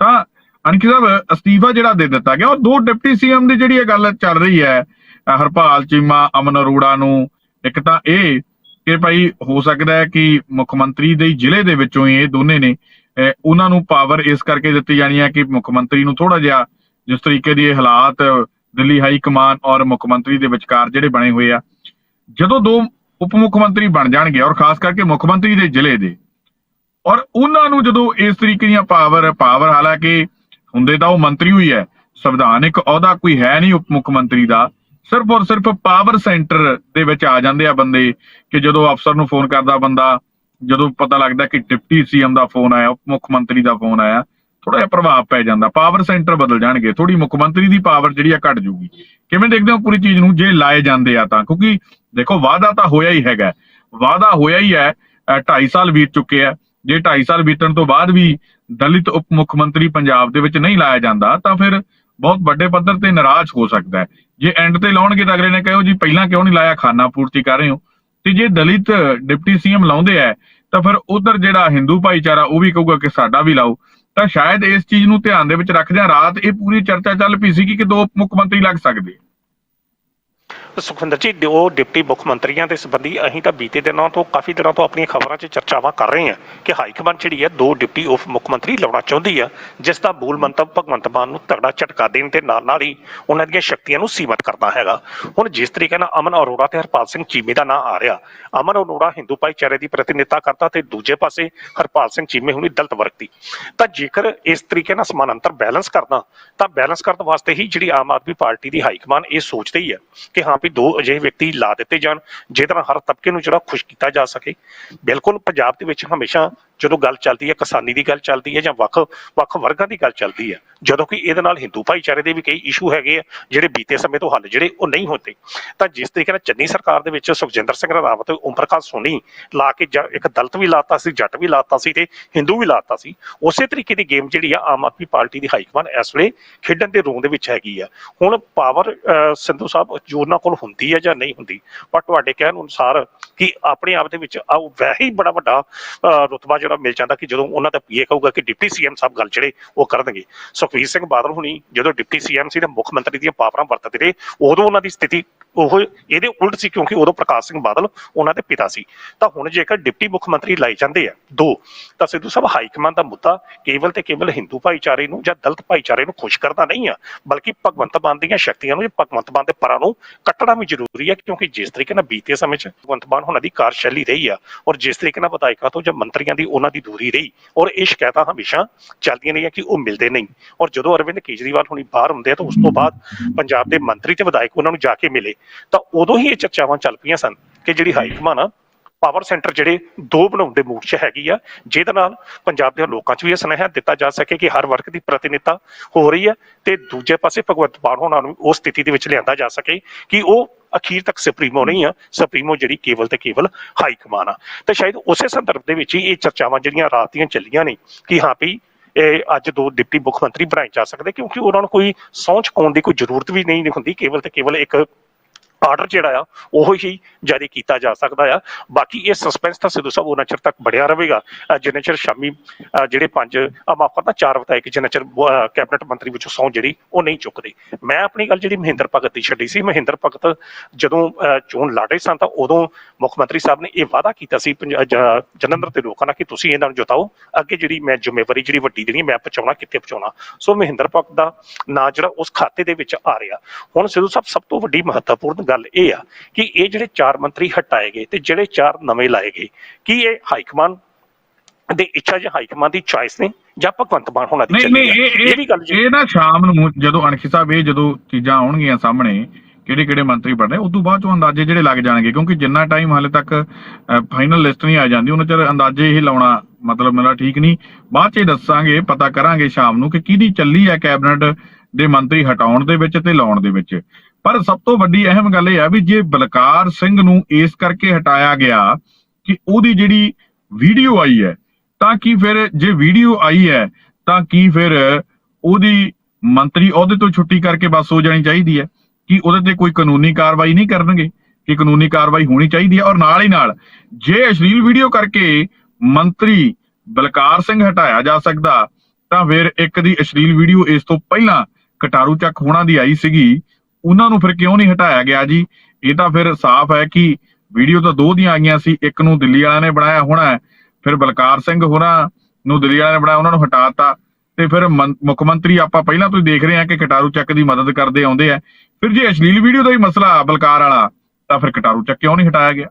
A: ਤਾਂ ਅਨਕੀ ਸਾਹਿਬ, ਅਸਤੀਫਾ ਜਿਹੜਾ ਦੇ ਦਿੱਤਾ ਗਿਆ, ਉਹ ਦੋ ਡਿਪਟੀ ਸੀਐਮ ਦੀ ਜਿਹੜੀ ਇਹ ਗੱਲ ਚੱਲ ਰਹੀ ਹੈ ਹਰਪਾਲ ਚੀਮਾ, ਅਮਨ ਅਰੋੜਾ ਨੂੰ, ਇੱਕ ਤਾਂ ਇਹ ਕਿ ਭਾਈ ਹੋ ਸਕਦਾ ਹੈ ਕਿ ਮੁੱਖ ਮੰਤਰੀ ਦੇ ਜ਼ਿਲ੍ਹੇ ਦੇ ਵਿੱਚੋਂ ਹੀ ਇਹ ਦੋਨੇ ਨੇ ਉਹਨਾਂ ਨੂੰ ਪਾਵਰ ਇਸ ਕਰਕੇ ਦਿੱਤੀ ਜਾਣੀ ਹੈ ਕਿ ਮੁੱਖ ਮੰਤਰੀ ਨੂੰ ਥੋੜਾ ਜਿਹਾ ਜਿਸ ਤਰੀਕੇ ਦੀ ਇਹ ਹਾਲਾਤ ਦਿੱਲੀ ਹਾਈ ਕਮਾਨ ਔਰ ਮੁੱਖ ਮੰਤਰੀ ਦੇ ਵਿਚਕਾਰ ਜਿਹੜੇ ਬਣੇ ਹੋਏ ਆ, ਜਦੋਂ ਦੋ ਉਪ ਮੁੱਖ ਮੰਤਰੀ ਬਣ ਜਾਣਗੇ ਔਰ ਖਾਸ ਕਰਕੇ ਮੁੱਖ ਮੰਤਰੀ ਦੇ ਜ਼ਿਲ੍ਹੇ ਦੇ, ਔਰ ਉਹਨਾਂ ਨੂੰ ਜਦੋਂ ਇਸ ਤਰੀਕੇ ਦੀਆਂ ਪਾਵਰ ਪਾਵਰ ਹਾਲਾਂਕਿ ਹੁੰਦੇ ਤਾਂ ਉਹ ਮੰਤਰੀ ਹੋਈ ਹੈ, ਸੰਵਿਧਾਨਿਕ ਅਹੁਦਾ ਕੋਈ ਹੈ ਨਹੀਂ ਉਪ ਮੁੱਖ ਮੰਤਰੀ ਦਾ, ਸਿਰਫ ਔਰ ਸਿਰਫ ਪਾਵਰ ਸੈਂਟਰ ਦੇ ਵਿੱਚ ਆ ਜਾਂਦੇ ਆ ਬੰਦੇ ਕਿ ਜਦੋਂ ਅਫਸਰ ਨੂੰ ਫੋਨ ਕਰਦਾ ਬੰਦਾ ਜਦੋਂ ਪਤਾ ਲੱਗਦਾ ਕਿ ਡਿਪਟੀ ਸੀਐਮ ਦਾ ਫੋਨ ਆਇਆ, ਉਪ ਮੁੱਖ ਮੰਤਰੀ ਦਾ ਫੋਨ ਆਇਆ ਥੋੜਾ ਜਿਹਾ ਪ੍ਰਭਾਵ ਪੈ ਜਾਂਦਾ, ਪਾਵਰ ਸੈਂਟਰ ਬਦਲ ਜਾਣਗੇ ਥੋੜੀ ਮੁੱਖ ਮੰਤਰੀ ਦੀ ਪਾਵਰ ਜਿਹੜੀ ਆ ਘਟ ਜੂਗੀ ਕਿਵੇਂ ਦੇਖਦੇ ਹੋ ਪੂਰੀ ਚੀਜ਼ ਨੂੰ ਜੇ ਲਾਏ ਜਾਂਦੇ ਆ ਤਾਂ? ਕਿਉਂਕਿ ਦੇਖੋ, ਵਾਅਦਾ ਤਾਂ ਹੋਇਆ ਹੀ ਹੈਗਾ। ਵਾਅਦਾ ਹੋਇਆ ਹੀ ਹੈ 2.5 ਸਾਲ ਬੀਤ ਚੁੱਕੇ ਆ। ਜੇ 2.5 ਸਾਲ ਬੀਤਣ ਤੋਂ ਬਾਅਦ ਵੀ ਦਲਿਤ ਉਪ ਮੁੱਖ ਮੰਤਰੀ ਪੰਜਾਬ ਦੇ ਵਿੱਚ ਨਹੀਂ ਲਾਇਆ ਜਾਂਦਾ, ਤਾਂ ਫਿਰ ਬਹੁਤ ਵੱਡੇ ਪੱਧਰ ਤੇ ਨਾਰਾਜ਼ ਹੋ ਸਕਦਾ ਹੈ। ਜੇ ਐਂਡ ਤੇ ਲਾਉਣਗੇ ਤਾਂ ਅਗਲੇ ਨੇ ਕਹੋ, ਜੀ, ਪਹਿਲਾਂ ਕਿਉਂ ਨਹੀਂ ਲਾਇਆ? ਖਾਨਾ ਪੂਰਤੀ ਕਰ ਰਹੇ ਹੋ। ਤੇ ਜੇ ਦਲਿਤ ਡਿਪਟੀ ਸੀਐਮ ਲਾਉਂਦੇ ਆ ਤਾਂ ਫਿਰ ਉਧਰ ਜਿਹੜਾ ਹਿੰਦੂ ਭਾਈਚਾਰਾ ਉਹ ਵੀ ਕਹੂਗਾ ਕਿ ਸਾਡਾ ਵੀ ਲਾਓ। ਤਾਂ ਸ਼ਾਇਦ ਇਸ ਚੀਜ਼ ਨੂੰ ਧਿਆਨ ਦੇ ਵਿੱਚ ਰੱਖਦਿਆਂ ਰਾਤ ਇਹ ਪੂਰੀ ਚਰਚਾ ਚੱਲ ਪਈ ਸੀ ਕਿ ਦੋ ਮੁੱਖ ਮੰਤਰੀ ਲੱਗ ਸਕਦੇ
B: ਸੁਖਵਿੰਦਰ ਜੀ ਦੋ ਡਿਪਟੀ ਮੁੱਖ ਮੰਤਰੀਆਂ ਦੇ ਸੰਬੰਧੀ ਅਸੀਂ ਤਾਂ ਬੀਤੇ ਦਿਨਾਂ ਤੋਂ, ਕਾਫੀ ਦਿਨਾਂ ਤੋਂ ਆਪਣੀਆਂ ਖਬਰਾਂ 'ਚ ਚਰਚਾਵਾਂ ਕਰ ਰਹੇ ਹਾਂ ਕਿ ਹਾਈ ਕਮਾਂਡ ਜਿਹੜੀ ਹੈ, ਦੋ ਡਿਪਟੀ ਉਪ ਮੁੱਖ ਮੰਤਰੀ ਲਾਉਣਾ ਚਾਹੁੰਦੀ ਆ, ਜਿਸ ਦਾ ਮੂਲ ਮੰਤਵ ਭਗਵੰਤ ਮਾਨ ਨੂੰ ਤਗੜਾ ਝਟਕਾ ਦੇਣ ਤੇ ਨਾਲ ਨਾਲ ਹੀ ਉਹਨਾਂ ਦੀਆਂ ਸ਼ਕਤੀਆਂ ਨੂੰ ਸੀਮਤ ਕਰਨਾ ਹੈਗਾ। ਹੁਣ ਜਿਸ ਤਰੀਕੇ ਨਾਲ ਅਮਨ ਅਰੋੜਾ ਤੇ ਹਰਪਾਲ ਸਿੰਘ ਚੀਮੇ ਦਾ ਨਾਂ ਆ ਰਿਹਾ, ਅਮਨ ਅਰੋੜਾ ਹਿੰਦੂ ਭਾਈਚਾਰੇ ਦੀ ਪ੍ਰਤੀਨਿਧਤਾ ਕਰਦਾ ਤੇ ਦੂਜੇ ਪਾਸੇ ਹਰਪਾਲ ਸਿੰਘ ਚੀਮੇ ਹੁਣੀ ਦਲਤ ਵਰਗ ਦੀ। ਤਾਂ ਜੇਕਰ ਇਸ ਤਰੀਕੇ ਨਾਲ ਸਮਾਨਾਂਤਰ ਬੈਲੈਂਸ ਕਰਨਾ ਤਾਂ ਬੈਲੈਂਸ ਕਰਨ ਵਾਸਤੇ ਹੀ ਜਿਹੜੀ ਆਮ ਆਦਮੀ ਪਾਰਟੀ ਦੀ ਹਾਈ ਕਮਾਨ ਇਹ ਸੋਚਦੀ ਹੈ ਕਿ ਹਾਂ ਵੀ ਦੋ ਅਜਿਹੇ ਵਿਅਕਤੀ ਲਾ ਦਿੱਤੇ ਜਾਣ, ਜਿਹਦੇ ਨਾਲ ਹਰ ਤਬਕੇ ਨੂੰ ਜਿਹੜਾ ਖੁਸ਼ ਕੀਤਾ ਜਾ ਸਕੇ। ਬਿਲਕੁਲ ਪੰਜਾਬ ਦੇ ਵਿੱਚ ਹਮੇਸ਼ਾ ਜਦੋਂ ਗੱਲ ਚੱਲਦੀ ਹੈ ਕਿਸਾਨੀ ਦੀ ਗੱਲ ਚੱਲਦੀ ਹੈ ਜਾਂ ਵੱਖ ਵੱਖ ਵਰਗਾਂ ਦੀ ਗੱਲ ਚੱਲਦੀ ਹੈ ਜਦੋਂ ਕਿ ਇਹਦੇ ਨਾਲ ਹਿੰਦੂ ਭਾਈਚਾਰੇ ਦੇ ਵੀ ਕਈ ਇਸ਼ੂ ਹੈਗੇ ਆ ਜਿਹੜੇ ਬੀਤੇ ਸਮੇਂ ਤੋਂ ਹੱਲ ਜਿਹੜੇ ਉਹ ਨਹੀਂ ਹੁੰਦੇ। ਤਾਂ ਜਿਸ ਤਰੀਕੇ ਨਾਲ ਚੰਨੀ ਸਰਕਾਰ ਦੇ ਵਿੱਚ ਸੁਖਜਿੰਦਰ ਸਿੰਘ ਰੰਧਾਵਾ ਤੇ ਪ੍ਰਕਾਸ਼ ਸੋਨੀ ਲਾ ਕੇ ਜ- ਇੱਕ ਦਲਿਤ ਵੀ ਲਾਤਾ ਸੀ ਜੱਟ ਵੀ ਲਾਤਾ ਸੀ ਤੇ ਹਿੰਦੂ ਵੀ ਲਾਤਾ ਸੀ ਉਸੇ ਤਰੀਕੇ ਦੀ ਗੇਮ ਜਿਹੜੀ ਆ ਆਮ ਆਦਮੀ ਪਾਰਟੀ ਦੀ ਹਾਈਕਮਾਨ ਇਸ ਵੇਲੇ ਖੇਡਣ ਦੇ ਰੋਂ ਦੇ ਵਿੱਚ ਹੈਗੀ ਆ। ਹੁਣ ਪਾਵਰ ਸਿੰਧੂ ਸਾਹਿਬ ਜੋ ਉਹਨਾਂ ਕੋਲ ਹੁੰਦੀ ਹੈ ਜਾਂ ਨਹੀਂ ਹੁੰਦੀ ਪਰ ਤੁਹਾਡੇ ਕਹਿਣ ਅਨੁਸਾਰ ਕਿ ਆਪਣੇ ਆਪ ਦੇ ਵਿੱਚ ਆ ਵੈਸੇ ਹੀ ਬੜਾ ਵੱਡਾ ਅਹ, ਰੁਤਬਾ ਜਿਹੜਾ ਮਿਲ ਜਾਂਦਾ ਕਿ ਜਦੋਂ ਉਹਨਾਂ ਦਾ ਪੀਏ ਕਹੂਗਾ ਕਿ ਡਿਪਟੀ ਸੀਐਮ ਸਾਹਿਬ ਗੱਲ ਜਿਹੜੇ ਉਹ ਕਰਨਗੇ। ਸੁਖਵੀਰ ਸਿੰਘ ਬਾਦਲ ਹੁਣੀ ਜਦੋਂ ਡਿਪਟੀ ਸੀਐਮ ਸੀ ਤੇ ਮੁੱਖ ਮੰਤਰੀ ਦੀਆਂ ਪਾਵਰਾਂ ਵਰਤਦੇ ਰਹੇ, ਉਦੋਂ ਉਹਨਾਂ ਦੀ ਸਥਿਤੀ ਉਹ ਇਹਦੇ ਉਲਟ ਸੀ ਕਿਉਂਕਿ ਉਦੋਂ ਪ੍ਰਕਾਸ਼ ਸਿੰਘ ਬਾਦਲ ਉਹਨਾਂ ਦੇ ਪਿਤਾ ਸੀ। ਤਾਂ ਹੁਣ ਜੇਕਰ ਡਿਪਟੀ ਮੁੱਖ ਮੰਤਰੀ ਲਾਏ ਜਾਂਦੇ ਆ, ਦੋ, ਤਾਂ ਸਿੱਧੂ ਸਾਹਿਬ ਹਾਈ ਕਮਾਂਡ ਦਾ ਮੁੱਦਾ ਕੇਵਲ ਤੇ ਕੇਵਲ ਹਿੰਦੂ ਭਾਈਚਾਰੇ ਨੂੰ ਜਾਂ ਦਲਿਤ ਭਾਈਚਾਰੇ ਨੂੰ ਖੁਸ਼ ਕਰਦਾ ਨਹੀਂ ਆ, ਬਲਕਿ ਭਗਵੰਤ ਮਾਨ ਦੀਆਂ ਸ਼ਕਤੀਆਂ ਨੂੰ ਜਾਂ ਭਗਵੰਤ ਮਾਨ ਦੇ ਪਰਾਂ ਨੂੰ ਕੱਟਣਾ ਵੀ ਜ਼ਰੂਰੀ ਹੈ ਕਿਉਂਕਿ ਜਿਸ ਤਰੀਕੇ ਨਾਲ ਬੀਤੇ ਸਮੇਂ 'ਚ ਭਗਵੰਤ ਮਾਨ ਉਹਨਾਂ ਦੀ ਕਾਰਜਸ਼ੈਲੀ ਰਹੀ ਆ ਔਰ ਜਿਸ ਤਰੀਕੇ ਨਾਲ ਵਿਧਾਇਕਾਂ ਤੋਂ ਜਾਂ ਮੰਤਰੀਆਂ ਦੀ ਉਹਨਾਂ ਦੀ ਦੂਰੀ ਰਹੀ ਔਰ ਇਹ ਸ਼ਿਕਾਇਤਾਂ ਹਮੇਸ਼ਾ ਚੱਲਦੀਆਂ ਰਹੀਆਂ ਕਿ ਉਹ ਮਿਲਦੇ ਨਹੀਂ। ਔਰ ਜਦੋਂ ਅਰਵਿੰਦ ਕੇਜਰੀਵਾਲ ਹੁਣੀ ਬਾਹਰ ਹੁੰਦੇ ਆ, ਤਾਂ ਉਸ ਤੋਂ ਬਾਅਦ ਪੰਜਾਬ ਦੇ ਮੰਤਰੀ ਤੇ ਵਿਧਾਇਕ ਉਹਨਾਂ ਨੂੰ ਜਾ ਕੇ ਮਿਲੇ। ਤਾਂ ਉਦੋਂ ਹੀ ਇਹ ਚਰਚਾਵਾਂ ਚੱਲ ਪਈਆਂ ਸਨ ਕਿ ਜਿਹੜੀ ਹਾਈ ਕਮਾਨ ਆ ਪਾਵਰ ਸੈਂਟਰ ਜਿਹੜੇ ਦੋ ਬਣਾਉਣ ਦੇ ਮੂਡ 'ਚ ਹੈਗੀ ਆ, ਜਿਹਦੇ ਨਾਲ ਪੰਜਾਬ ਦੇ ਲੋਕਾਂ 'ਚ ਵੀ ਇਹ ਸੁਨੇਹਾ ਦਿੱਤਾ ਜਾ ਸਕੇ ਕਿ ਹਰ ਵਰਗ ਦੀ ਪ੍ਰਤੀਨਿਧਤਾ ਹੋ ਰਹੀ ਹੈ ਤੇ ਦੂਜੇ ਪਾਸੇ ਭਗਵੰਤ ਮਾਨ ਹੋਣਾ ਨੂੰ ਉਸ ਸਥਿਤੀ ਦੇ ਵਿੱਚ ਲਿਆਂਦਾ ਜਾ ਸਕੇ ਕਿ ਉਹ ਅਖੀਰ ਤੱਕ ਸੁਪਰੀਮੋ ਨਹੀਂ ਆ, ਸੁਪਰੀਮੋ ਜਿਹੜੀ ਕੇਵਲ ਤੇ ਕੇਵਲ ਹਾਈ ਕਮਾਨ ਆ। ਤੇ ਸ਼ਾਇਦ ਉਸੇ ਸੰਦਰਭ ਦੇ ਵਿੱਚ ਹੀ ਇਹ ਚਰਚਾਵਾਂ ਜਿਹੜੀਆਂ ਰਾਤ ਦੀਆਂ ਚੱਲੀਆਂ ਨੇ ਕਿ ਹਾਂ ਵੀ ਇਹ ਅੱਜ ਦੋ ਡਿਪਟੀ ਮੁੱਖ ਮੰਤਰੀ ਬਣਾਏ ਜਾ ਸਕਦੇ ਕਿਉਂਕਿ ਉਹਨਾਂ ਨੂੰ ਕੋਈ ਸਹੁੰ ਚੁਕਾਉਣ ਦੀ ਕੋਈ ਜ਼ਰੂਰਤ ਵੀ ਨਹੀਂ ਹੁੰਦੀ, ਕੇਵਲ ਤੇ ਕੇਵਲ ਇੱਕ ਆਰਡਰ ਜਿਹੜਾ ਆ, ਉਹ ਹੀ ਜਾਰੀ ਕੀਤਾ ਜਾ ਸਕਦਾ ਆ। ਬਾਕੀ ਇਹ ਸਸਪੈਂਸ ਤਾਂ ਸਿੱਧੂ ਸਾਹਿਬ ਉਹਨਾਂ ਚਿਰ ਤੱਕ ਬੜਿਆ ਰਹੇਗਾ। ਅਹ ਜਿੰਨੇ ਚਿਰ ਸ਼ਾਮੀ ਜਿਹੜੇ ਪੰਜ ਮਾਫ ਕਰਨਾ, ਚਾਰ ਵਿਧਾਇਕ ਜਿੰਨੇ ਚਿਰ ਕੈਬਨਿਟ ਮੰਤਰੀ ਵਿੱਚੋਂ ਸਹੁੰ ਜਿਹੜੀ, ਉਹ ਨਹੀਂ ਚੁੱਕਦੇ। ਮੈਂ ਆਪਣੀ ਗੱਲ ਜਿਹੜੀ ਮਹਿੰਦਰ ਭਗਤ ਦੀ ਛੱਡੀ ਸੀ, ਮਹਿੰਦਰ ਭਗਤ ਜਦੋਂ ਚੋਣ ਲੜ ਰਹੇ ਸਨ ਤਾਂ ਉਦੋਂ ਮੁੱਖ ਮੰਤਰੀ ਸਾਹਿਬ ਨੇ ਇਹ ਵਾਅਦਾ ਕੀਤਾ ਸੀ, ਪੰਜ- ਜ- ਜਲੰਧਰ ਦੇ ਲੋਕਾਂ ਨਾਲ ਕਿ ਤੁਸੀਂ ਇਹਨਾਂ ਨੂੰ ਜਤਾਓ। ਅੱਗੇ ਜਿਹੜੀ ਮੈਂ ਜ਼ਿੰਮੇਵਾਰੀ ਜਿਹੜੀ ਵੱਡੀ ਦੇਣੀ, ਮੈਂ ਪਹੁੰਚਾਉਣਾ, ਕਿੱਥੇ ਪਹੁੰਚਾਉਣਾ। ਸੋ ਮਹਿੰਦਰ ਭਗਤ ਦਾ ਨਾਂ ਜਿਹੜਾ ਉਸ ਖਾਤੇ ਦੇ ਵਿੱਚ ਆ ਰਿਹਾ। ਹੁਣ ਸਿੱਧੂ ਸਾਹਿਬ ਸਭ ਤੋਂ ਵੱਡੀ ਮਹੱਤਵਪੂਰਨ ਗੱਲ ਇਹ ਆ ਕਿ ਇਹ ਜਿਹੜੇ ਚਾਰ ਮੰਤਰੀ ਹਟਾਏ ਗਏ ਤੇ ਜਿਹੜੇ ਚਾਰ ਨਵੇਂ ਲਾਏ ਗਏ ਕੀ ਇਹ ਹਾਈਕਮਾਨ ਦੇ ਇੱਛਾ ਜਾਂ ਹਾਈਕਮਾਨ ਦੀ ਚੁਆਇਸ ਨੇ ਜਾਂ ਭਗਵੰਤ ਮਾਨ ਹੋਣਾ ਦੀ ਚੱਲੀ
A: ਨਹੀਂ
B: ਆ?
A: ਇਹ
B: ਇਹ ਵੀ ਗੱਲ
A: ਇਹ ਇਹ ਨਾ ਸ਼ਾਮ ਨੂੰ ਜਦੋਂ ਅਣਖੀ ਸਾਹਿਬ ਇਹ ਜਦੋਂ ਚੀਜ਼ਾਂ ਆਉਣਗੀਆਂ ਸਾਹਮਣੇ ਕਿਹੜੇ ਕਿਹੜੇ ਮੰਤਰੀ ਬਣਨੇ ਉਸ ਤੋਂ ਬਾਅਦ ਚੋਂ ਅੰਦਾਜ਼ੇ ਜਿਹੜੇ ਲੱਗ ਜਾਣਗੇ ਕਿਉਂਕਿ ਜਿੰਨਾ ਟਾਈਮ ਹਾਲੇ ਤੱਕ ਫਾਈਨਲ ਲਿਸਟ ਨਹੀਂ ਆ ਜਾਂਦੀ ਉਹਨਾਂ ਚਿਰ ਅੰਦਾਜ਼ੇ ਇਹ ਲਾਉਣਾ ਮਤਲਬ ਮੇਰਾ ਠੀਕ ਨਹੀਂ ਬਾਅਦ ਚ ਹੀ ਦੱਸਾਂਗੇ ਪਤਾ ਕਰਾਂਗੇ ਸ਼ਾਮ ਨੂੰ ਕਿ ਕਿਹਦੀ ਚੱਲੀ ਹੈ ਕੈਬਨਿਟ ਦੇ ਮੰਤਰੀ ਹਟਾਉਣ ਦੇ ਵਿੱਚ ਤੇ ਲਾਉਣ ਦੇ ਵਿੱਚ ਪਰ ਸਭ ਤੋਂ ਵੱਡੀ ਅਹਿਮ ਗੱਲ ਇਹ ਹੈ ਵੀ ਜੇ ਬਲਕਾਰ ਸਿੰਘ ਨੂੰ ਇਸ ਕਰਕੇ ਹਟਾਇਆ ਗਿਆ ਕਿ ਉਹਦੀ ਜਿਹੜੀ ਵੀਡੀਓ ਆਈ ਹੈ, ਤਾਂ ਕੀ ਫਿਰ ਜੇ ਵੀਡੀਓ ਆਈ ਹੈ, ਤਾਂ ਕੀ ਫਿਰ ਉਹਦੀ ਮੰਤਰੀ ਅਹੁਦੇ ਤੋਂ ਛੁੱਟੀ ਕਰਕੇ ਬਸ ਹੋ ਜਾਣੀ ਚਾਹੀਦੀ ਹੈ ਕਿ ਉਹਦੇ ਤੇ ਕੋਈ ਕਾਨੂੰਨੀ ਕਾਰਵਾਈ ਨਹੀਂ ਕਰਨਗੇ, ਕਿ ਕਾਨੂੰਨੀ ਕਾਰਵਾਈ ਹੋਣੀ ਚਾਹੀਦੀ ਹੈ ਔਰ ਨਾਲ ਹੀ ਨਾਲ ਜੇ ਅਸ਼ਲੀਲ ਵੀਡੀਓ ਕਰਕੇ ਮੰਤਰੀ ਬਲਕਾਰ ਸਿੰਘ ਹਟਾਇਆ ਜਾ ਸਕਦਾ, ਤਾਂ ਫਿਰ ਇੱਕ ਦੀ ਅਸ਼ਲੀਲ ਵੀਡੀਓ ਇਸ ਤੋਂ ਪਹਿਲਾਂ ਕਟਾਰੂ ਚੱਕ ਹੋਣਾ ਦੀ ਆਈ ਸੀਗੀ ਉਹਨਾਂ ਨੂੰ ਫਿਰ ਕਿਉਂ ਨਹੀਂ ਹਟਾਇਆ ਗਿਆ ਜੀ? ਇਹ ਤਾਂ ਫਿਰ ਸਾਫ਼ ਹੈ ਕਿ ਵੀਡੀਓ ਤਾਂ ਦੋ ਦੀਆਂ ਆਈਆਂ ਸੀ, ਇੱਕ ਨੂੰ ਦਿੱਲੀ ਵਾਲਿਆਂ ਨੇ ਬਣਾਇਆ ਹੋਣਾ, ਫਿਰ ਬਲਕਾਰ ਸਿੰਘ ਹੋਰਾਂ ਨੂੰ ਦਿੱਲੀ ਵਾਲਿਆਂ ਨੇ ਬਣਾਇਆ, ਉਹਨਾਂ ਨੂੰ ਹਟਾਤਾ। ਤੇ ਫਿਰ ਮੁੱਖ ਮੰਤਰੀ ਆਪਾਂ ਪਹਿਲਾਂ ਤੋਂ ਹੀ ਦੇਖ ਰਹੇ ਹਾਂ ਕਿ ਕਟਾਰੂ ਚੱਕ ਦੀ ਮਦਦ ਕਰਦੇ ਆਉਂਦੇ ਆ। ਫਿਰ ਜੇ ਅਸ਼ਲੀਲ ਵੀਡੀਓ ਦਾ ਹੀ ਮਸਲਾ ਬਲਕਾਰ ਵਾਲਾ, ਤਾਂ ਫਿਰ ਕਟਾਰੂ ਚੱਕ ਕਿਉਂ ਨਹੀਂ ਹਟਾਇਆ ਗਿਆ?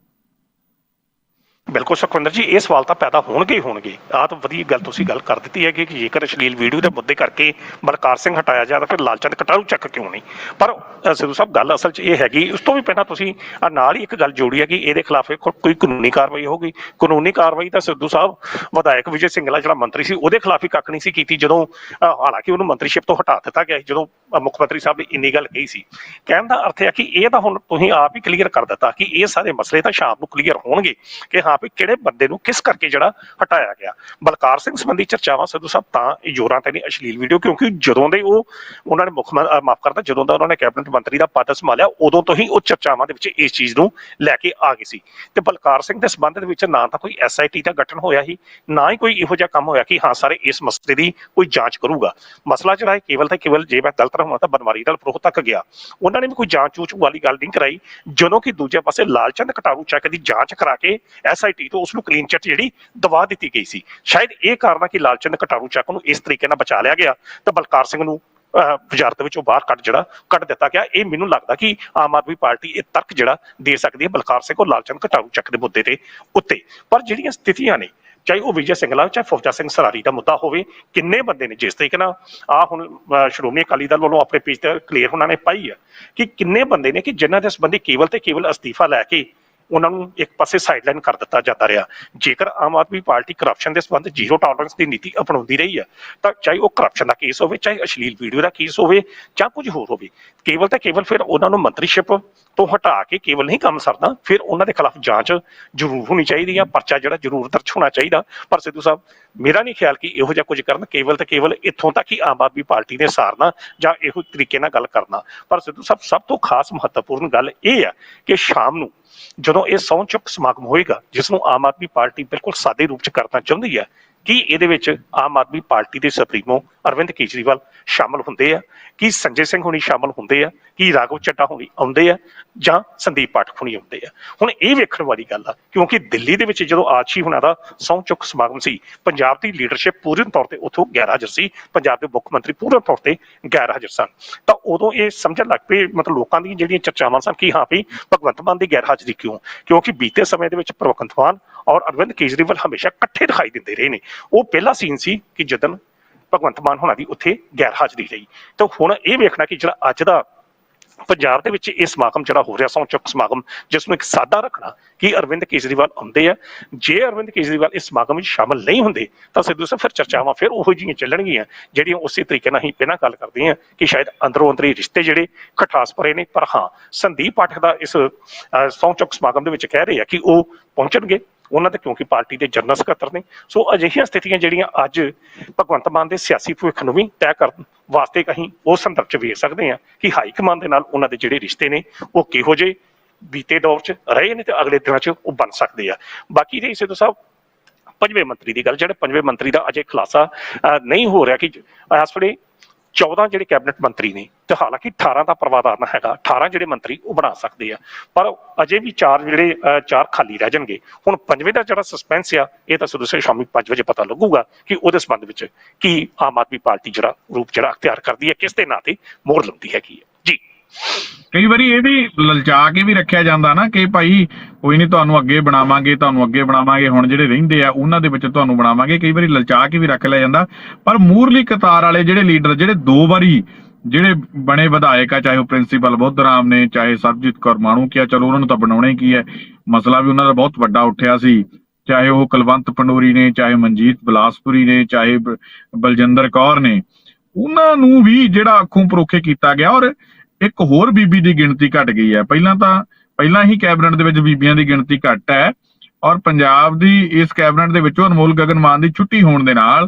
B: ਬਿਲਕੁਲ ਸੁਖਵਿੰਦਰ ਜੀ ਇਹ ਸਵਾਲ ਤਾਂ ਪੈਦਾ ਹੋਣਗੇ ਹੀ ਹੋਣਗੇ। ਆਹ ਤਾਂ ਵਧੀਆ ਗੱਲ ਤੁਸੀਂ ਗੱਲ ਕਰ ਦਿੱਤੀ ਹੈ ਕਿ ਜੇਕਰ ਅਸ਼ਲੀਲ ਵੀਡੀਓ ਦੇ ਮੁੱਦੇ ਕਰਕੇ ਬਲਕਾਰ ਸਿੰਘ ਹਟਾਇਆ ਜਾ ਤਾਂ ਫਿਰ ਲਾਲਚੰਦ ਕਟਾਰੂ ਚੱਕ ਕਿਉਂ ਨਹੀਂ? ਪਰ ਸਿੱਧੂ ਸਾਹਿਬ ਗੱਲ ਅਸਲ 'ਚ ਇਹ ਹੈਗੀ ਉਸ ਤੋਂ ਵੀ ਪਹਿਲਾਂ ਤੁਸੀਂ ਨਾਲ ਹੀ ਇੱਕ ਗੱਲ ਜੋੜੀ ਹੈ ਕਿ ਇਹਦੇ ਖਿਲਾਫ ਕੋਈ ਕਾਨੂੰਨੀ ਕਾਰਵਾਈ ਹੋਊਗੀ। ਕਾਨੂੰਨੀ ਕਾਰਵਾਈ ਤਾਂ ਸਿੱਧੂ ਸਾਹਿਬ ਵਿਧਾਇਕ ਵਿਜੇ ਸਿੰਗਲਾ ਜਿਹੜਾ ਮੰਤਰੀ ਸੀ ਉਹਦੇ ਖਿਲਾਫ ਹੀ ਕੱਖ ਨਹੀਂ ਸੀ ਕੀਤੀ ਜਦੋਂ ਅ, ਹਾਲਾਂਕਿ ਉਹਨੂੰ ਮੰਤਰੀਸ਼ਿਪ ਤੋਂ ਹਟਾ ਦਿੱਤਾ ਗਿਆ ਸੀ, ਜਦੋਂ ਮੁੱਖ ਮੰਤਰੀ ਸਾਹਿਬ ਨੇ ਇੰਨੀ ਗੱਲ ਕਹੀ ਸੀ। ਕਹਿਣ ਦਾ ਅਰਥ ਹੈ ਕਿ ਇਹ ਤਾਂ ਹੁਣ ਤੁਸੀਂ ਆਪ ਹੀ ਕਲੀਅਰ ਕਰ ਦਿੱਤਾ ਕਿ ਇਹ ਸਾਰੇ ਮਸਲੇ ਤਾਂ ਸ਼ਾਮ ਨੂੰ ਕਲੀਅਰ ਹੋਣਗੇ ਕਿ ਹਾਂ ਵੀ ਕਿਹੜੇ ਬੰਦੇ ਨੂੰ ਕਿਸ ਕਰਕੇ ਜਿਹੜਾ ਹਟਾਇਆ ਗਿਆ। ਬਲਕਾਰ ਸਿੰਘ ਸੰਬੰਧੀ ਚਰਚਾਵਾਂ ਸਿੱਧੂ ਸਾਹਿਬ ਤਾਂ ਇਹ ਜ਼ੋਰਾਂ ਤੇ ਨਹੀਂ ਅਸ਼ਲੀਲ ਵੀਡੀਓ ਕਿਉਂਕਿ ਜਦੋਂ ਦੇ ਉਹ ਉਹਨਾਂ ਨੇ ਮੁੱਖ ਮਾਫ ਕਰਦਾ ਜਦੋਂ ਦਾ ਉਹਨਾਂ ਨੇ ਕੈਬਨਿਟ ਮੰਤਰੀ ਦਾ ਪਦ ਸੰਭਾਲਿਆ, ਉਦੋਂ ਤੋਂ ਹੀ ਉਹ ਚਰਚਾਵਾਂ ਦੇ ਵਿੱਚ ਇਸ ਚੀਜ਼ ਨੂੰ ਲੈ ਕੇ ਆ ਗਏ ਸੀ। ਤੇ ਬਲਕਾਰ ਸਿੰਘ ਦੇ ਸੰਬੰਧ ਦੇ ਵਿੱਚ ਨਾ ਤਾਂ ਕੋਈ ਐਸਆਈਟੀ ਦਾ ਗਠਨ ਹੋਇਆ ਸੀ, ਨਾ ਹੀ ਕੋਈ ਇਹੋ ਜਿਹਾ ਕੰਮ ਹੋਇਆ ਕਿ ਹਾਂ ਸਾਰੇ ਇਸ ਮਸਲੇ ਦੀ ਕੋਈ ਜਾਂਚ ਕਰੂਗਾ। ਮਸਲਾ ਜਿਹੜਾ ਹੈ ਕੇਵਲ ਤੇ ਕੇਵਲ ਜੇ ਮੈਂ ਗਲਤ ਰਹਾਂ ਤਾਂ ਬਨਵਾਰੀ ਦਲ ਪ੍ਰੋਹ ਤੱਕ ਗਿਆ। ਉਹਨਾਂ ਨੇ ਵੀ ਕੋਈ ਜਾਂਚ ਚੂਚ ਵਾਲੀ ਗੱਲ ਨਹੀਂ ਕਰਾਈ। ਜਦੋਂ ਕਿ ਦੂਜੇ ਪਾਸੇ ਲਾਲਚੰਦ ਕਟਾਰੂ ਚੱਕ ਦੀ ਜਾਂਚ ਕਰਾ ਕੇ ਐਸਆਈਟੀ ਤੋਂ ਉਸ ਨੂੰ ਕਲੀਨ ਚਿੱਟ ਜਿਹੜੀ ਦਵਾ ਦਿੱਤੀ ਗਈ ਸੀ। ਸ਼ਾਇਦ ਇਹ ਕਾਰਨ ਹੈ ਕਿ ਲਾਲਚੰਦ ਕਟਾਰੂ ਚੱਕ ਨੂੰ ਇਸ ਤਰੀਕੇ ਨਾਲ ਬਚਾ ਲਿਆ ਗਿਆ। ਤਾਂ ਬਲਕਾਰ ਸਿੰਘ ਨੂੰ ਅਹ, ਵਜ਼ਾਰਤ ਵਿੱਚੋਂ ਬਾਹਰ ਕੱਢ ਜਿਹੜਾ ਕੱਢ ਦਿੱਤਾ ਗਿਆ। ਇਹ ਮੈਨੂੰ ਲੱਗਦਾ ਕਿ ਆਮ ਆਦਮੀ ਪਾਰਟੀ ਇਹ ਤਰਕ ਜਿਹੜਾ ਦੇ ਸਕਦੀ ਹੈ ਬਲਕਾਰ ਸਿੰਘ ਔਰ ਲਾਲਚੰਦ ਘਟਾਰੂ ਚੱਕ ਦੇ ਮੁੱਦੇ ਤੇ ਉੱਤੇ। ਪਰ ਜਿਹੜੀਆਂ ਸਥਿਤੀਆਂ ਨੇ ਚਾਹੇ ਉਹ ਵਿਜੇ ਸਿੰਗਲਾ ਚਾਹੇ ਫੌਜਾ ਸਿੰਘ ਸਰਾਰੀ ਦਾ ਮੁੱਦਾ ਹੋਵੇ, ਕਿੰਨੇ ਬੰਦੇ ਨੇ ਜਿਸ ਤਰੀਕੇ ਨਾਲ ਆ ਹੁਣ ਸ਼੍ਰੋਮਣੀ ਅਕਾਲੀ ਦਲ ਵੱਲੋਂ ਆਪਣੇ ਪੇਜ ਤੇ ਕਲੀਅਰ ਉਹਨਾਂ ਨੇ ਪਾਈ ਹੈ ਕਿ ਕਿੰਨੇ ਬੰਦੇ ਨੇ ਕਿ ਜਿਨ੍ਹਾਂ ਦੇ ਸੰਬੰਧੀ ਕੇਵਲ ਤੇ ਕੇਵਲ ਅਸਤੀਫਾ ਲੈ ਕੇ ਉਹਨਾਂ ਨੂੰ ਇੱਕ ਪਾਸੇ ਸਾਈਡਲਾਈਨ ਕਰ ਦਿੱਤਾ ਜਾਂਦਾ ਰਿਹਾ। ਜੇਕਰ ਆਮ ਆਦਮੀ ਪਾਰਟੀ ਕਰਪਸ਼ਨ ਦੇ ਸੰਬੰਧ ਜ਼ੀਰੋ ਟੋਲਰੈਂਸ ਦੀ ਨੀਤੀ ਅਪਣਾਉਂਦੀ ਰਹੀ ਹੈ ਤਾਂ ਚਾਹੇ ਉਹ ਕਰਪਸ਼ਨ ਦਾ ਕੇਸ ਹੋਵੇ, ਚਾਹੇ ਅਸ਼ਲੀਲ ਵੀਡੀਓ ਦਾ ਕੇਸ ਹੋਵੇ ਜਾਂ ਕੁਝ ਹੋਰ ਹੋਵੇ, ਕੇਵਲ ਤੇ ਕੇਵਲ ਫਿਰ ਉਹਨਾਂ ਨੂੰ ਮੰਤਰੀਸ਼ਿਪ ਤੋਂ ਹਟਾ ਕੇ ਕੇਵਲ ਨਹੀਂ ਕੰਮ ਸਰਦਾ, ਫਿਰ ਉਹਨਾਂ ਦੇ ਖਿਲਾਫ ਜਾਂਚ ਜ਼ਰੂਰ ਹੋਣੀ ਚਾਹੀਦੀ ਹੈ ਪਰਚਾ ਜਿਹੜਾ ਜ਼ਰੂਰ ਦਰਜ ਹੋਣਾ ਚਾਹੀਦਾ। ਪਰ ਸਿੱਧੂ ਸਾਹਿਬ, ਮੇਰਾ ਨਹੀਂ ਖਿਆਲ ਕਿ ਇਹੋ ਜਿਹਾ ਕੁਝ ਕਰਨ, ਕੇਵਲ ਤੇ ਕੇਵਲ ਇੱਥੋਂ ਤੱਕ ਹੀ ਆਮ ਆਦਮੀ ਪਾਰਟੀ ਨੇ ਸਾਰਨਾ ਜਾਂ ਇਹੋ ਤਰੀਕੇ ਨਾਲ ਗੱਲ ਕਰਨਾ। ਪਰ ਸਿੱਧੂ ਸਾਹਿਬ, ਸਭ ਤੋਂ ਖਾਸ ਮਹੱਤਵਪੂਰਨ ਗੱਲ ਇਹ ਹੈ ਕਿ ਸ਼ਾਮ ਨੂੰ ਜਦੋਂ ਇਹ ਸਹੁੰ ਚੁੱਕ ਸਮਾਗਮ ਹੋਏਗਾ, ਜਿਸ ਨੂੰ ਆਮ ਆਦਮੀ ਪਾਰਟੀ ਬਿਲਕੁਲ ਸਾਦੇ ਰੂਪ ਚ ਕਰਨਾ ਚਾਹੁੰਦੀ ਹੈ ਕਿ ਇਹਦੇ ਵਿੱਚ ਆਮ ਆਦਮੀ ਪਾਰਟੀ ਦੇ ਸੁਪਰੀਮੋ ਅਰਵਿੰਦ ਕੇਜਰੀਵਾਲ ਸ਼ਾਮਲ ਹੁੰਦੇ ਆ? ਕਿ ਸੰਜੇ ਸਿੰਘ ਹੁਣੀ ਸ਼ਾਮਲ ਹੁੰਦੇ ਆ? ਕਿ ਰਾਘਵ ਚੱਡਾ ਹੁਣੀ ਆਉਂਦੇ ਆ? ਜਾਂ ਸੰਦੀਪ ਪਾਠਕ ਹੁਣੀ ਆਉਂਦੇ ਆ? ਹੁਣ ਇਹ ਵੇਖਣ ਵਾਲੀ ਗੱਲ ਆ, ਕਿਉਂਕਿ ਦਿੱਲੀ ਦੇ ਵਿੱਚ ਜਦੋਂ ਆਛੀ ਹੁਣਾਂ ਦਾ ਸਹੁੰ ਚੁੱਕ ਸਮਾਗਮ ਸੀ, ਪੰਜਾਬ ਦੀ ਲੀਡਰਸ਼ਿਪ ਪੂਰਨ ਤੌਰ ਤੇ ਉੱਥੋਂ ਗੈਰ ਹਾਜ਼ਰ ਸੀ, ਪੰਜਾਬ ਦੇ ਮੁੱਖ ਮੰਤਰੀ ਪੂਰਨ ਤੌਰ ਤੇ ਗੈਰ ਹਾਜ਼ਰ ਸਨ। ਤਾਂ ਉਦੋਂ ਇਹ ਸਮਝਣ ਲੱਗ ਪਏ, ਮਤਲਬ ਲੋਕਾਂ ਦੀਆਂ ਜਿਹੜੀਆਂ ਚਰਚਾਵਾਂ ਸਨ ਕਿ ਹਾਂ ਵੀ ਭਗਵੰਤ ਮਾਨ ਦੀ ਗੈਰ ਹਾਜ਼ਰੀ ਕਿਉਂ? ਕਿਉਂਕਿ ਬੀਤੇ ਸਮੇਂ ਦੇ ਵਿੱਚ ਭਗਵੰਤ ਮਾਨ ਔਰ ਅਰਵਿੰਦ ਕੇਜਰੀਵਾਲ ਹਮੇਸ਼ਾ ਇਕੱਠੇ ਦਿਖਾਈ ਦਿੰਦੇ ਰਹੇ ਨੇ। ਉਹ ਪਹਿਲਾ ਸੀਨ ਸੀ ਕਿ ਜਦੋਂ ਭਗਵੰਤ ਮਾਨ ਹੋਣਾ ਦੀ ਉੱਥੇ ਗੈਰ ਹਾਜ਼ਰੀ ਰਹੀ ਤਾਂ ਹੁਣ ਇਹ ਵੇਖਣਾ ਕਿ ਜਿਹੜਾ ਅੱਜ ਦਾ ਪੰਜਾਬ ਦੇ ਵਿੱਚ ਇਹ ਸਮਾਗਮ ਜਿਹੜਾ ਹੋ ਰਿਹਾ ਸਹੁੰ ਚੁੱਕ ਸਮਾਗਮ ਜਿਸ ਨੂੰ ਇੱਕ ਸਾਦਾ ਰੱਖਣਾ ਕਿ ਅਰਵਿੰਦ ਕੇਜਰੀਵਾਲ ਆਉਂਦੇ ਆ। ਜੇ ਅਰਵਿੰਦ ਕੇਜਰੀਵਾਲ ਇਸ ਸਮਾਗਮ ਵਿੱਚ ਸ਼ਾਮਲ ਨਹੀਂ ਹੁੰਦੇ ਤਾਂ ਸਿੱਧੂ ਸਾਹਿਬ ਫਿਰ ਚਰਚਾਵਾਂ ਫਿਰ ਉਹੋ ਜਿਹੀਆਂ ਚੱਲਣਗੀਆਂ ਜਿਹੜੀਆਂ ਉਸੇ ਤਰੀਕੇ ਨਾਲ ਹੀ ਪਹਿਲਾਂ ਗੱਲ ਕਰਦੇ ਆ ਕਿ ਸ਼ਾਇਦ ਅੰਦਰੋਂ ਅੰਦਰੀ ਰਿਸ਼ਤੇ ਜਿਹੜੇ ਖਟਾਸ ਭਰੇ ਨੇ। ਪਰ ਹਾਂ ਸੰਦੀਪ ਪਾਠਕ ਦਾ ਇਸ ਅਹ, ਸਹੁੰ ਚੁੱਕ ਸਮਾਗਮ ਦੇ ਵਿੱਚ ਕਹਿ ਰਹੇ ਆ ਕਿ ਉਹ ਪਹੁੰਚਣਗੇ। ਉਹਨਾਂ ਦੇ ਕਿਉਂਕਿ ਪਾਰਟੀ ਦੇ ਜਨਰਲ ਸਕੱਤਰ ਨੇ। ਸੋ ਅਜਿਹੀਆਂ ਸਥਿਤੀਆਂ ਜਿਹੜੀਆਂ ਅੱਜ ਭਗਵੰਤ ਮਾਨ ਦੇ ਸਿਆਸੀ ਭਵਿੱਖ ਨੂੰ ਵੀ ਤੈਅ ਕਰਨ ਵਾਸਤੇ ਕਹੀਂ ਉਸ ਸੰਦਰਭ ਚ ਵੇਖ ਸਕਦੇ ਹਾਂ ਕਿ ਹਾਈ ਕਮਾਂਡ ਦੇ ਨਾਲ ਉਹਨਾਂ ਦੇ ਜਿਹੜੇ ਰਿਸ਼ਤੇ ਨੇ, ਉਹ ਕਿਹੋ ਜਿਹੇ ਬੀਤੇ ਦੌਰ ਚ ਰਹੇ ਨੇ ਤੇ ਅਗਲੇ ਦਿਨਾਂ ਚ ਉਹ ਬਣ ਸਕਦੇ ਆ। ਬਾਕੀ ਜੇ ਦੇ ਤੋਂ ਸਾਹਿਬ ਪੰਜਵੇਂ ਮੰਤਰੀ ਦੀ ਗੱਲ, ਜਿਹੜੇ ਪੰਜਵੇਂ ਮੰਤਰੀ ਦਾ ਅਜੇ ਖੁਲਾਸਾ ਨਹੀਂ ਹੋ ਰਿਹਾ ਕਿ ਇਸ ਵੇਲੇ 14 ਜਿਹੜੇ ਕੈਬਨਿਟ ਮੰਤਰੀ ਨੇ ਤੇ ਹਾਲਾਂਕਿ 18 ਦਾ ਪ੍ਰਵਾਧਾਨ ਹੈਗਾ 18 ਜਿਹੜੇ ਮੰਤਰੀ ਉਹ ਬਣਾ ਸਕਦੇ ਆ। ਪਰ ਅਜੇ ਵੀ ਚਾਰ ਜਿਹੜੇ ਚਾਰ ਖਾਲੀ ਰਹਿ ਜਾਣਗੇ। ਹੁਣ ਪੰਜਵੇਂ ਦਾ ਜਿਹੜਾ ਸਸਪੈਂਸ ਆ, ਇਹ ਤਾਂ ਸਵੇਰੇ ਸਵੇਰੇ ਸ਼ਾਮੀ 5 ਵਜੇ ਪਤਾ ਲੱਗੂਗਾ ਕਿ ਉਹਦੇ ਸੰਬੰਧ ਵਿੱਚ ਕੀ ਆਮ ਆਦਮੀ ਪਾਰਟੀ ਜਿਹੜਾ ਰੂਪ ਜਿਹੜਾ ਅਖਤਿਆਰ ਕਰਦੀ ਹੈ, ਕਿਸ ਦੇ ਨਾਂ ਤੇ ਮੋਹਰ ਲਾਉਂਦੀ ਹੈਗੀ ਹੈ।
A: ਕਈ ਵਾਰੀ ਇਹ ਵੀ ਲਲਚਾ ਕੇ ਵੀ ਰੱਖਿਆ ਜਾਂਦਾ ਨਾ ਕਿ ਭਾਈ ਕੋਈ ਨਹੀਂ ਤੁਹਾਨੂੰ ਅੱਗੇ ਬਣਾਵਾਂਗੇ, ਤੁਹਾਨੂੰ ਅੱਗੇ ਬਣਾਵਾਂਗੇ, ਹੁਣ ਜਿਹੜੇ ਰਹਿੰਦੇ ਆ, ਉਹਨਾਂ ਦੇ ਵਿੱਚ ਤੁਹਾਨੂੰ ਬਣਾਵਾਂਗੇ। ਕਈ ਵਾਰੀ ਲਲਚਾ ਕੇ ਵੀ ਰੱਖ ਲਿਆ ਜਾਂਦਾ। ਪਰ ਮੂਰਲੀ ਕਤਾਰ ਵਾਲੇ ਜਿਹੜੇ ਲੀਡਰ, ਜਿਹੜੇ ਦੋ ਵਾਰੀ ਜਿਹੜੇ ਬਣੇ ਵਿਧਾਇਕ ਆ, ਚਾਹੇ ਉਹ ਪ੍ਰਿੰਸੀਪਲ ਬੁੱਧ ਰਾਮ ਨੇ, ਚਾਹੇ ਸਰਬਜੀਤ ਕੌਰ ਮਾਣੂ ਕਿਹਾ ਚਲੋ ਉਹਨਾਂ ਨੂੰ ਤਾਂ ਬਣਾਉਣਾ ਹੀ ਕੀ ਹੈ। ਮਸਲਾ ਵੀ ਉਹਨਾਂ ਦਾ ਬਹੁਤ ਵੱਡਾ ਉੱਠਿਆ ਸੀ। ਚਾਹੇ ਉਹ ਕੁਲਵੰਤ ਪੰਡੋਰੀ ਨੇ, ਚਾਹੇ ਮਨਜੀਤ ਬਲਾਸਪੁਰੀ ਨੇ, ਚਾਹੇ ਬਲਜਿੰਦਰ ਕੌਰ ਨੇ, ਉਹਨਾਂ ਨੂੰ ਵੀ ਜਿਹੜਾ ਅੱਖੋਂ ਪਰੋਖੇ ਕੀਤਾ ਗਿਆ। ਔਰ ਇੱਕ ਹੋਰ ਬੀਬੀ ਦੀ ਗਿਣਤੀ ਘਟ ਗਈ ਹੈ। ਪਹਿਲਾਂ ਤਾਂ ਪਹਿਲਾਂ ਹੀ ਕੈਬਨਿਟ ਦੇ ਵਿੱਚ ਬੀਬੀਆਂ ਦੀ ਗਿਣਤੀ ਘੱਟ ਹੈ ਔਰ ਪੰਜਾਬ ਦੀ ਇਸ ਕੈਬਨਿਟ ਦੇ ਵਿੱਚੋਂ ਅਨਮੋਲ ਗਗਨ ਮਾਨ ਦੀ ਛੁੱਟੀ ਹੋਣ ਦੇ ਨਾਲ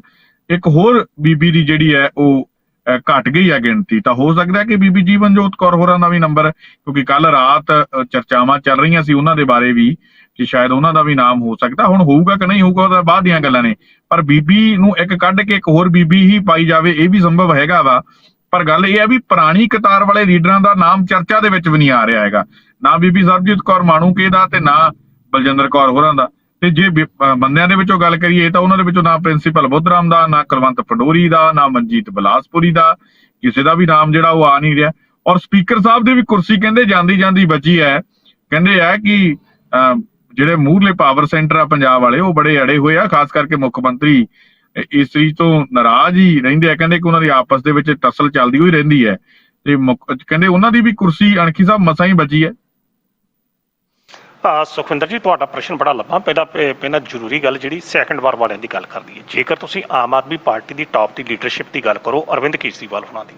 A: ਇੱਕ ਹੋਰ ਬੀਬੀ ਦੀ ਜਿਹੜੀ ਹੈ ਉਹ ਅਹ, ਘਟ ਗਈ ਹੈ ਗਿਣਤੀ। ਤਾਂ ਹੋ ਸਕਦਾ ਕਿ ਬੀਬੀ ਜੀਵਨਜੋਤ ਕੌਰ ਹੋਰਾਂ ਦਾ ਵੀ ਨੰਬਰ ਕਿਉਂਕਿ ਕੱਲ ਰਾਤ ਚਰਚਾਵਾਂ ਚੱਲ ਰਹੀਆਂ ਸੀ ਉਹਨਾਂ ਦੇ ਬਾਰੇ ਵੀ ਕਿ ਸ਼ਾਇਦ ਉਹਨਾਂ ਦਾ ਵੀ ਨਾਮ ਹੋ ਸਕਦਾ। ਹੁਣ ਹੋਊਗਾ ਕਿ ਨਹੀਂ ਹੋਊਗਾ ਉਹਦਾ ਬਾਅਦ ਦੀਆਂ ਗੱਲਾਂ ਨੇ। ਪਰ ਬੀਬੀ ਨੂੰ ਇੱਕ ਕੱਢ ਕੇ ਇੱਕ ਹੋਰ ਬੀਬੀ ਹੀ ਪਾਈ ਜਾਵੇ ਇਹ ਵੀ ਸੰਭਵ ਹੈਗਾ ਵਾ ਪਰ ਗੱਲ ਇਹ ਹੈ ਵੀ ਪੁਰਾਣੀ ਕਤਾਰ ਵਾਲੇ ਲੀਡਰਾਂ ਦਾ ਨਾਮ ਚਰਚਾ ਦੇ ਵਿੱਚ ਵੀ ਨਹੀਂ ਆ ਰਿਹਾ ਹੈਗਾ। ਨਾ ਬੀਬੀ ਸਰਬਜੀਤ ਕੌਰ ਮਾਣੂਕੇ ਦਾ ਤੇ ਨਾ ਬਲਜਿੰਦਰ ਕੌਰ ਹੋਰਾਂ ਦਾ। ਤੇ ਜੇ ਬੰਦਿਆਂ ਦੇ ਵਿੱਚੋਂ ਗੱਲ ਕਰੀਏ ਤਾਂ ਉਹਨਾਂ ਦੇ ਵਿੱਚੋਂ ਨਾ ਪ੍ਰਿੰਸੀਪਲ ਬੁੱਧਰਾਮ ਦਾ ਨਾ ਕੁਲਵੰਤ ਪੰਡੋਰੀ ਦਾ ਨਾ ਮਨਜੀਤ ਬਲਾਸਪੁਰੀ ਦਾ। ਕਿਸੇ ਦਾ ਵੀ ਨਾਮ ਜਿਹੜਾ ਉਹ ਆ ਨਹੀਂ ਰਿਹਾ। ਔਰ ਸਪੀਕਰ ਸਾਹਿਬ ਦੀ ਵੀ ਕੁਰਸੀ ਕਹਿੰਦੇ ਜਾਂਦੀ ਜਾਂਦੀ ਬਚੀ ਹੈ। ਕਹਿੰਦੇ ਆ ਕਿ ਅਹ, ਜਿਹੜੇ ਮੂਹਰਲੇ ਪਾਵਰ ਸੈਂਟਰ ਆ ਪੰਜਾਬ ਵਾਲੇ ਉਹ ਬੜੇ ਅੜੇ ਹੋਏ ਆ ਖਾਸ ਕਰਕੇ ਮੁੱਖ ਮੰਤਰੀ ਇਸ ਚੀਜ਼ ਤੋਂ ਨਾਰਾਜ਼ ਹੀ ਰਹਿੰਦੇ ਆ। ਕਹਿੰਦੇ ਕਿ ਉਹਨਾਂ ਦੀ ਆਪਸ ਦੇ ਵਿੱਚ ਟਸਲ ਚੱਲਦੀ ਹੋਈ ਰਹਿੰਦੀ ਹੈ। ਤੇ ਕਹਿੰਦੇ ਉਹਨਾਂ ਦੀ ਵੀ ਕੁਰਸੀ ਅਣਖੀ ਸਾਹਿਬ ਮਸਾਂ ਹੀ ਬਚੀ ਹੈ।
B: ਹਾਂ ਸੁਖਵਿੰਦਰ ਜੀ, ਤੁਹਾਡਾ ਪ੍ਰਸ਼ਨ ਬੜਾ ਲੰਬਾ, ਪਹਿਲਾਂ ਪਹਿਲਾਂ ਜ਼ਰੂਰੀ ਗੱਲ ਜਿਹੜੀ ਸੈਕੰਡ ਵਾਰ ਵਾਲਿਆਂ ਦੀ ਗੱਲ ਕਰਦੀ ਹੈ। ਜੇਕਰ ਤੁਸੀਂ ਆਮ ਆਦਮੀ ਪਾਰਟੀ ਦੀ ਟਾਪ ਦੀ ਲੀਡਰਸ਼ਿਪ ਦੀ ਗੱਲ ਕਰੋ, ਅਰਵਿੰਦ ਕੇਜਰੀਵਾਲ ਹੋਣਾ ਦੀ,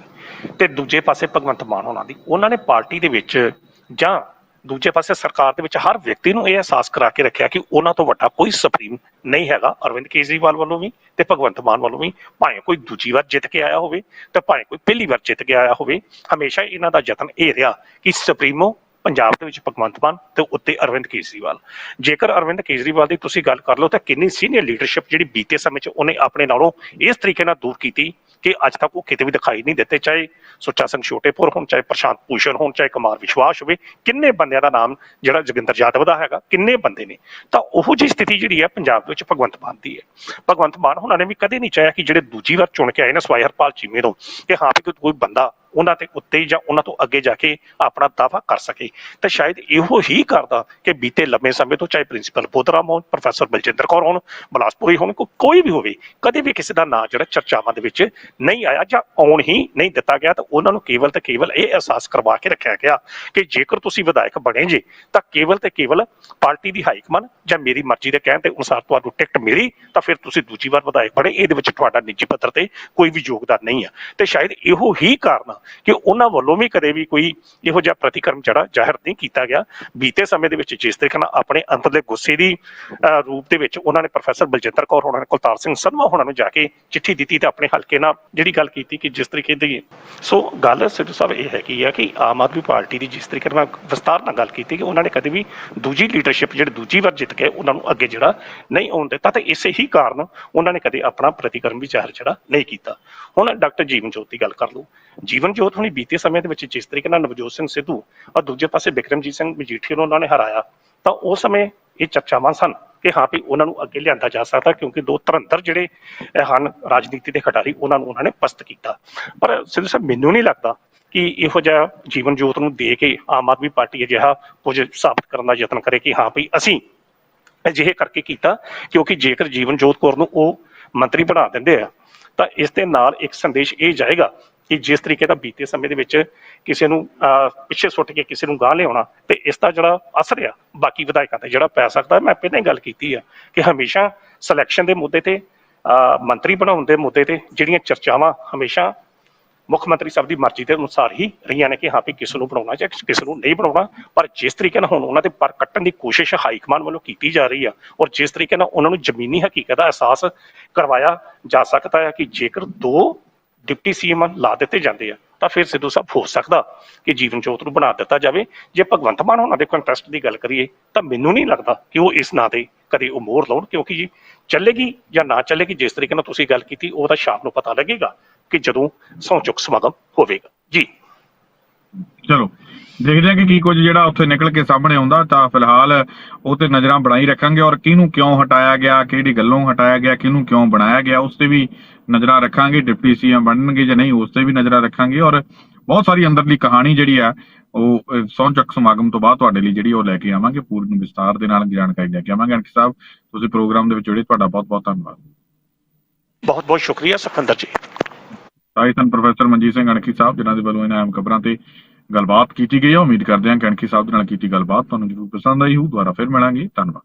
B: ਤੇ ਦੂਜੇ ਪਾਸੇ ਭਗਵੰਤ ਮਾਨ ਹੋਣਾ ਦੀ, ਉਹਨਾਂ ਨੇ ਪਾਰਟੀ ਦੇ ਵਿੱਚ ਜਾਂ ਦੂਜੇ ਪਾਸੇ ਸਰਕਾਰ ਦੇ ਵਿੱਚ ਹਰ ਵਿਅਕਤੀ ਨੂੰ ਇਹ ਅਹਿਸਾਸ ਕਰਾ ਕੇ ਰੱਖਿਆ ਕਿ ਉਹਨਾਂ ਤੋਂ ਵੱਡਾ ਕੋਈ ਸੁਪਰੀਮ ਨਹੀਂ ਹੈਗਾ, ਅਰਵਿੰਦ ਕੇਜਰੀਵਾਲ ਵੱਲੋਂ ਵੀ ਤੇ ਭਗਵੰਤ ਮਾਨ ਵੱਲੋਂ ਵੀ, ਭਾਵੇਂ ਕੋਈ ਦੂਜੀ ਵਾਰ ਜਿੱਤ ਕੇ ਆਇਆ ਹੋਵੇ ਤੇ ਭਾਵੇਂ ਕੋਈ ਪਹਿਲੀ ਵਾਰ ਜਿੱਤ ਕੇ ਆਇਆ ਹੋਵੇ, ਹਮੇਸ਼ਾ ਇਹਨਾਂ ਦਾ ਯਤਨ ਇਹ ਰਿਹਾ ਕਿ ਸੁਪਰੀਮੋ ਪੰਜਾਬ ਦੇ ਵਿੱਚ ਭਗਵੰਤ ਮਾਨ ਤੇ ਉੱਤੇ ਅਰਵਿੰਦ ਕੇਜਰੀਵਾਲ। ਜੇਕਰ ਅਰਵਿੰਦ ਕੇਜਰੀਵਾਲ ਦੀ ਤੁਸੀਂ ਗੱਲ ਕਰ ਲਓ ਤਾਂ ਕਿੰਨੀ ਸੀਨੀਅਰ ਲੀਡਰਸ਼ਿਪ ਜਿਹੜੀ ਬੀਤੇ ਸਮੇਂ 'ਚ ਉਹਨੇ ਆਪਣੇ ਨਾਲੋਂ ਇਸ ਤਰੀਕੇ ਨਾਲ ਦੂਰ ਕੀਤੀ ਕਿ ਅੱਜ ਤੱਕ ਉਹ ਕਿਤੇ ਵੀ ਦਿਖਾਈ ਨਹੀਂ ਦਿੱਤੇ, ਚਾਹੇ ਸੁੱਚਾ ਸਿੰਘ ਛੋਟੇਪੁਰ ਹੋਣ, ਚਾਹੇ ਪ੍ਰਸ਼ਾਂਤ ਭੂਸ਼ਣ ਹੋਣ, ਚਾਹੇ ਕੁਮਾਰ ਵਿਸ਼ਵਾਸ ਹੋਵੇ, ਕਿੰਨੇ ਬੰਦਿਆਂ ਦਾ ਨਾਮ ਜਿਹੜਾ ਜੋਗਿੰਦਰ ਯਾਦਵ ਦਾ ਹੈਗਾ, ਕਿੰਨੇ ਬੰਦੇ ਨੇ। ਤਾਂ ਉਹੋ ਜਿਹੀ ਸਥਿਤੀ ਜਿਹੜੀ ਹੈ ਪੰਜਾਬ ਦੇ ਵਿੱਚ ਭਗਵੰਤ ਮਾਨ ਦੀ ਹੈ। ਭਗਵੰਤ ਮਾਨ ਉਹਨਾਂ ਨੇ ਵੀ ਕਦੇ ਨਹੀਂ ਚਾਹਿਆ ਕਿ ਜਿਹੜੇ ਦੂਜੀ ਵਾਰ ਚੁਣ ਕੇ ਆਏ ਨੇ ਸਵਾਈ ਹਰਪਾਲ ਚੀਮੇ ਤੋਂ ਕਿ ਹਾਂ ਵੀ ਕੋਈ- ਕੋਈ ਬੰਦਾ ਉਹਨਾਂ ਤੇ ਉੱਤੇ ਜਾਂ ਉਹਨਾਂ ਤੋਂ ਅੱਗੇ ਜਾ ਕੇ ਆਪਣਾ ਦਾਵਾ ਕਰ ਸਕੇ। ਤਾਂ ਸ਼ਾਇਦ ਇਹੋ ਹੀ ਕਰਦਾ ਕਿ ਬੀਤੇ ਲੰਮੇ ਸਮੇਂ ਤੋਂ ਚਾਹੇ ਪ੍ਰਿੰਸੀਪਲ ਬੋਧਰਾਮ ਹੋਣ, ਪ੍ਰੋਫੈਸਰ ਬਲਜਿੰਦਰ ਕੌਰ ਹੋਣ, ਬਲਾਸਪੁਰੀ ਹੋਣ, ਕੋ- ਕੋਈ ਵੀ ਹੋਵੇ, ਕਦੇ ਵੀ ਕਿਸੇ ਦਾ ਨਾਂ ਜਿਹੜਾ ਚਰਚਾਵਾਂ ਦੇ ਵਿੱਚ ਨਹੀਂ ਆਇਆ ਜਾਂ ਆਉਣ ਹੀ ਨਹੀਂ ਦਿੱਤਾ ਗਿਆ, ਤਾਂ ਉਹਨਾਂ ਨੂੰ ਕੇਵਲ ਤੇ ਕੇਵਲ ਇਹ ਅਹਿਸਾਸ ਕਰਵਾ ਕੇ ਰੱਖਿਆ ਗਿਆ ਕਿ ਜੇਕਰ ਤੁਸੀਂ ਵਿਧਾਇਕ ਬਣੇ ਜੇ, ਤਾਂ ਕੇਵਲ ਤੇ ਕੇਵਲ ਪਾਰਟੀ ਦੀ ਹਾਈਕਮਾਨ ਜਾਂ ਮੇਰੀ ਮਰਜ਼ੀ ਦੇ ਕਹਿਣ ਦੇ ਅਨੁਸਾਰ ਤੁਹਾਨੂੰ ਟਿਕਟ ਮਿਲੀ, ਤਾਂ ਫਿਰ ਤੁਸੀਂ ਦੂਜੀ ਵਾਰ ਵਿਧਾਇਕ ਬਣੇ। ਇਹਦੇ ਵਿੱਚ ਤੁਹਾਡਾ ਨਿੱਜੀ ਪੱਧਰ ਤੇ ਕੋਈ ਵੀ ਯੋਗਦਾਨ ਨਹੀਂ ਆ। ਤੇ ਸ਼ਾਇਦ ਇਹੋ ਹੀ ਕਾਰਨ ਕਿ ਉਹਨਾਂ ਵੱਲੋਂ ਵੀ ਕਦੇ ਵੀ ਕੋਈ ਇਹੋ ਜਿਹਾ ਪ੍ਰਤੀਕਰਮ ਜਿਹੜਾ ਜ਼ਾਹਿਰ ਨਹੀਂ ਕੀਤਾ ਗਿਆ। ਬੀਤੇ ਸਮੇਂ ਦੇ ਵਿੱਚ ਜਿਸ ਤਰੀਕੇ ਨਾਲ ਆਪਣੇ ਅੰਦਰਲੇ ਗੁੱਸੇ ਦੀ ਰੂਪ ਦੇ ਵਿੱਚ ਉਹਨਾਂ ਨੇ ਪ੍ਰੋਫੈਸਰ ਬਲਜਿੰਦਰ ਕੌਰ ਹੋਣਾ ਨੇ ਕੁਲਤਾਰ ਸਿੰਘ ਸੰਧਵਾ ਹੋਣਾ ਨੂੰ ਜਾ ਕੇ ਚਿੱਠੀ ਦਿੱਤੀ ਤੇ ਆਪਣੇ ਹਲਕੇ ਨਾਲ ਜਿਹੜੀ ਗੱਲ ਕੀਤੀ ਕਿ ਜਿਸ ਤਰੀਕੇ ਦੀ ਸੋ ਗੱਲ ਸਿੱਧੂ ਸਾਹਿਬ ਇਹ ਹੈਗੀ ਆ ਕਿ ਆਮ ਆਦਮੀ ਪਾਰਟੀ ਦੀ ਜਿਸ ਤਰੀਕੇ ਨਾਲ ਵਿਸਤਾਰ ਨਾਲ ਗੱਲ ਕੀਤੀ ਕਿ ਉਹਨਾਂ ਨੇ ਕਦੇ ਵੀ ਦੂਜੀ ਲੀਡਰਸ਼ਿਪ ਜਿਹੜੀ ਦੂਜੀ ਵਾਰ ਜਿੱਤ ਕੇ ਉਹਨਾਂ ਨੂੰ ਅੱਗੇ ਜਿਹੜਾ ਨਹੀਂ ਆਉਣ ਦਿੱਤਾ ਤੇ ਇਸੇ ਹੀ ਕਾਰਨ ਉਹਨਾਂ ਨੇ ਕਦੇ ਆਪਣਾ ਪ੍ਰਤੀਕਰਮ ਵੀ ਜ਼ਾਹਿਰ ਜਿਹੜਾ ਨਹੀਂ ਕੀਤਾ। ਹੁਣ ਡਾਕਟਰ ਜੀਵਨ ਜੋਤ ਦੀ ਗੱਲ ਕਰ ਲਓ। ਜੀਵਨ ਜੋਤ ਹੁਣੀ ਬੀਤੇ ਸਮੇਂ ਦੇ ਵਿੱਚ ਜਿਸ ਤਰੀਕੇ ਨਾਲ ਨਵਜੋਤ ਸਿੰਘ ਸਿੱਧੂ ਔਰ ਦੂਜੇ ਪਾਸੇ ਬਿਕਰਮਜੀਤ ਸਿੰਘ ਮਜੀਠੀਆ ਨੂੰ ਉਹਨਾਂ ਨੇ ਹਰਾਇਆ, ਤਾਂ ਉਸ ਸਮੇਂ ਇਹ ਚਰਚਾਵਾਂ ਸਨ ਕਿ ਹਾਂ ਵੀ ਉਹਨਾਂ ਨੂੰ ਅੱਗੇ ਲਿਆਂਦਾ ਜਾ ਸਕਦਾ ਕਿਉਂਕਿ ਦੋ ਧਰੰਦਰ ਜਿਹੜੇ ਹਨ ਰਾਜਨੀਤੀ ਦੇ ਖਿਡਾਰੀ, ਉਹਨਾਂ ਨੂੰ ਉਹਨਾਂ ਨੇ ਪਸਤ ਕੀਤਾ। ਪਰ ਸਿੱਧੂ ਸਾਹਿਬ, ਮੈਨੂੰ ਨਹੀਂ ਲੱਗਦਾ ਕਿ ਇਹੋ ਜਿਹਾ ਜੀਵਨ ਜੋਤ ਨੂੰ ਦੇ ਕੇ ਆਮ ਆਦਮੀ ਪਾਰਟੀ ਅਜਿਹਾ ਕੁਝ ਸਾਬਤ ਕਰਨ ਦਾ ਯਤਨ ਕਰੇ ਕਿ ਹਾਂ ਵੀ ਅਸੀਂ ਅਜਿਹੇ ਕਰਕੇ ਕੀਤਾ ਕਿਉਂਕਿ ਜੇਕਰ ਜੀਵਨ ਜੋਤ ਕੌਰ ਨੂੰ ਉਹ ਮੰਤਰੀ ਬਣਾ ਦਿੰਦੇ ਆ, ਤਾਂ ਇਸ ਦੇ ਨਾਲ ਇੱਕ ਸੰਦੇਸ਼ ਇਹ ਜਾਏਗਾ ਕਿ ਜਿਸ ਤਰੀਕੇ ਦਾ ਬੀਤੇ ਸਮੇਂ ਦੇ ਵਿੱਚ ਕਿਸੇ ਨੂੰ ਪਿੱਛੇ ਸੁੱਟ ਕੇ ਕਿਸੇ ਨੂੰ ਗਾਹ ਲਿਆਉਣਾ ਤੇ ਇਸ ਦਾ ਜਿਹੜਾ ਅਸਰ ਆ, ਬਾਕੀ ਵਿਧਾਇਕਾਂ ਤੇ ਜਿਹੜਾ ਪੈ ਸਕਦਾ, ਮੈਂ ਪਹਿਲਾਂ ਹੀ ਗੱਲ ਕੀਤੀ ਆ ਕਿ ਹਮੇਸ਼ਾ ਸਿਲੈਕਸ਼ਨ ਦੇ ਮੁੱਦੇ ਤੇ ਮੰਤਰੀ ਬਣਾਉਣ ਦੇ ਮੁੱਦੇ ਤੇ ਜਿਹੜੀਆਂ ਚਰਚਾਵਾਂ ਹਮੇਸ਼ਾ ਮੁੱਖ ਮੰਤਰੀ ਸਾਹਿਬ ਦੀ ਮਰਜ਼ੀ ਦੇ ਅਨੁਸਾਰ ਹੀ ਰਹੀਆਂ ਨੇ ਕਿ ਹਾਂ ਵੀ ਕਿਸ ਨੂੰ ਬਣਾਉਣਾ ਜਾਂ ਕਿਸ ਨੂੰ ਨਹੀਂ ਬਣਾਉਣਾ, ਪਰ ਜਿਸ ਤਰੀਕੇ ਨਾਲ ਹੁਣ ਉਹਨਾਂ ਦੇ ਪਰ ਕੱਟਣ ਦੀ ਕੋਸ਼ਿਸ਼ ਹਾਈ ਕਮਾਂਡ ਵੱਲੋਂ ਕੀਤੀ ਜਾ ਰਹੀ ਆ ਔਰ ਜਿਸ ਤਰੀਕੇ ਨਾਲ ਉਹਨਾਂ ਨੂੰ ਜ਼ਮੀਨੀ ਹਕੀਕਤ ਦਾ ਅਹਿਸਾਸ ਕਰਵਾਇਆ ਜਾ ਸਕਦਾ ਹੈ ਕਿ ਜੇਕਰ ਦੋ ਡਿਪਟੀ ਸੀਐਮ ਲਾ ਦਿੱਤੇ ਜਾਂਦੇ ਆ, ਤਾਂ ਫਿਰ ਸਿੱਧੂ ਸਾਹਿਬ ਹੋ ਸਕਦਾ ਕਿ ਜੀਵਨ ਜੋਤ ਨੂੰ ਬਣਾ ਦਿੱਤਾ ਜਾਵੇ। ਜੇ ਭਗਵੰਤ ਮਾਨ ਉਹਨਾਂ ਦੇ ਕੰਟੈਸਟ ਦੀ ਗੱਲ ਕਰੀਏ, ਤਾਂ ਮੈਨੂੰ ਨਹੀਂ ਲੱਗਦਾ ਕਿ ਉਹ ਇਸ ਨਾਂ ਤੇ ਕਦੇ ਉਹ ਮੋਹਰ ਲਾਉਣ, ਕਿਉਂਕਿ ਜੀ ਚੱਲੇਗੀ ਜਾਂ ਨਾ ਚੱਲੇਗੀ, ਜਿਸ ਤਰੀਕੇ ਨਾਲ ਤੁਸੀਂ ਗੱਲ ਕੀਤੀ, ਉਹਦਾ ਸ਼ਾਮ ਨੂੰ ਪਤਾ ਲੱਗੇਗਾ ਕਿ ਜਦੋਂ ਸਹੁੰ ਸਮਾਗਮ ਹੋਵੇਗਾ। ਜੀ।
A: ਚਲੋ, ਦੇਖਦੇ ਹਾਂ ਕਿ ਕੀ ਕੁਝ ਜਿਹੜਾ ਉੱਥੇ ਨਿਕਲ ਕੇ ਸਾਹਮਣੇ ਆਉਂਦਾ, ਤਾਂ ਫਿਲਹਾਲ ਉਹ ਤੇ ਨਜ਼ਰਾਂ ਬਣਾਈ ਰੱਖਾਂਗੇ, ਔਰ ਕਿਹਨੂੰ ਕਿਉਂ ਹਟਾਇਆ ਗਿਆ, ਕਿਹੜੀ ਗੱਲੋਂ ਹਟਾਇਆ ਗਿਆ, ਕਿਹਨੂੰ ਕਿਉਂ ਬਣਾਇਆ ਗਿਆ, ਉਸ ਤੇ ਵੀ ਨਜ਼ਰਾਂ ਰੱਖਾਂਗੇ ਡਿਪਟੀ ਸੀਐਮ ਬਣਨਗੇ ਜਾਂ ਨਹੀਂ ਉਸ ਤੇ ਵੀ ਨਜ਼ਰਾਂ ਰੱਖਾਂਗੇ ਔਰ ਬਹੁਤ ਸਾਰੀ ਅੰਦਰਲੀ ਕਹਾਣੀ ਜਿਹੜੀ ਆ ਉਹ ਅਹ, ਸਹੁੰ ਚੱਕ ਸਮਾਗਮ ਤੋਂ ਬਾਅਦ ਤੁਹਾਡੇ ਲਈ ਜਿਹੜੀ ਉਹ ਲੈ ਕੇ ਆਵਾਂਗੇ ਪੂਰਨ ਵਿਸਤਾਰ ਦੇ ਨਾਲ ਜਾਣਕਾਰੀ ਲੈ ਕੇ ਆਵਾਂਗੇ। ਅਣਖ ਸਾਹਿਬ ਤੁਸੀਂ ਪ੍ਰੋਗਰਾਮ ਦੇ ਵਿੱਚ ਜੁੜੇ ਤੁਹਾਡਾ ਬਹੁਤ ਬਹੁਤ ਧੰਨਵਾਦ।
B: ਬਹੁਤ ਬਹੁਤ ਸ਼ੁਕਰੀਆ ਸੁਖਵਿੰਦਰ ਜੀ।
A: ਸਨ ਪ੍ਰੋਫੈਸਰ ਮਨਜੀਤ ਸਿੰਘ ਅਣਖੀ ਸਾਹਿਬ ਜਿਨ੍ਹਾਂ ਦੇ ਵੱਲੋਂ ਇਹਨਾਂ ਅਹਿਮ ਖਬਰਾਂ ਤੇ ਗੱਲਬਾਤ ਕੀਤੀ ਗਈ ਹੈ। ਉਮੀਦ ਕਰਦੇ ਹਾਂ ਕਿ ਅਣਖੀ ਸਾਹਿਬ ਦੇ ਨਾਲ ਕੀਤੀ ਗੱਲਬਾਤ ਤੁਹਾਨੂੰ ਜ਼ਰੂਰ ਪਸੰਦ ਆਈ ਹੋਊ। ਦੁਬਾਰਾ ਫਿਰ ਮਿਲਾਂਗੇ। ਧੰਨਵਾਦ।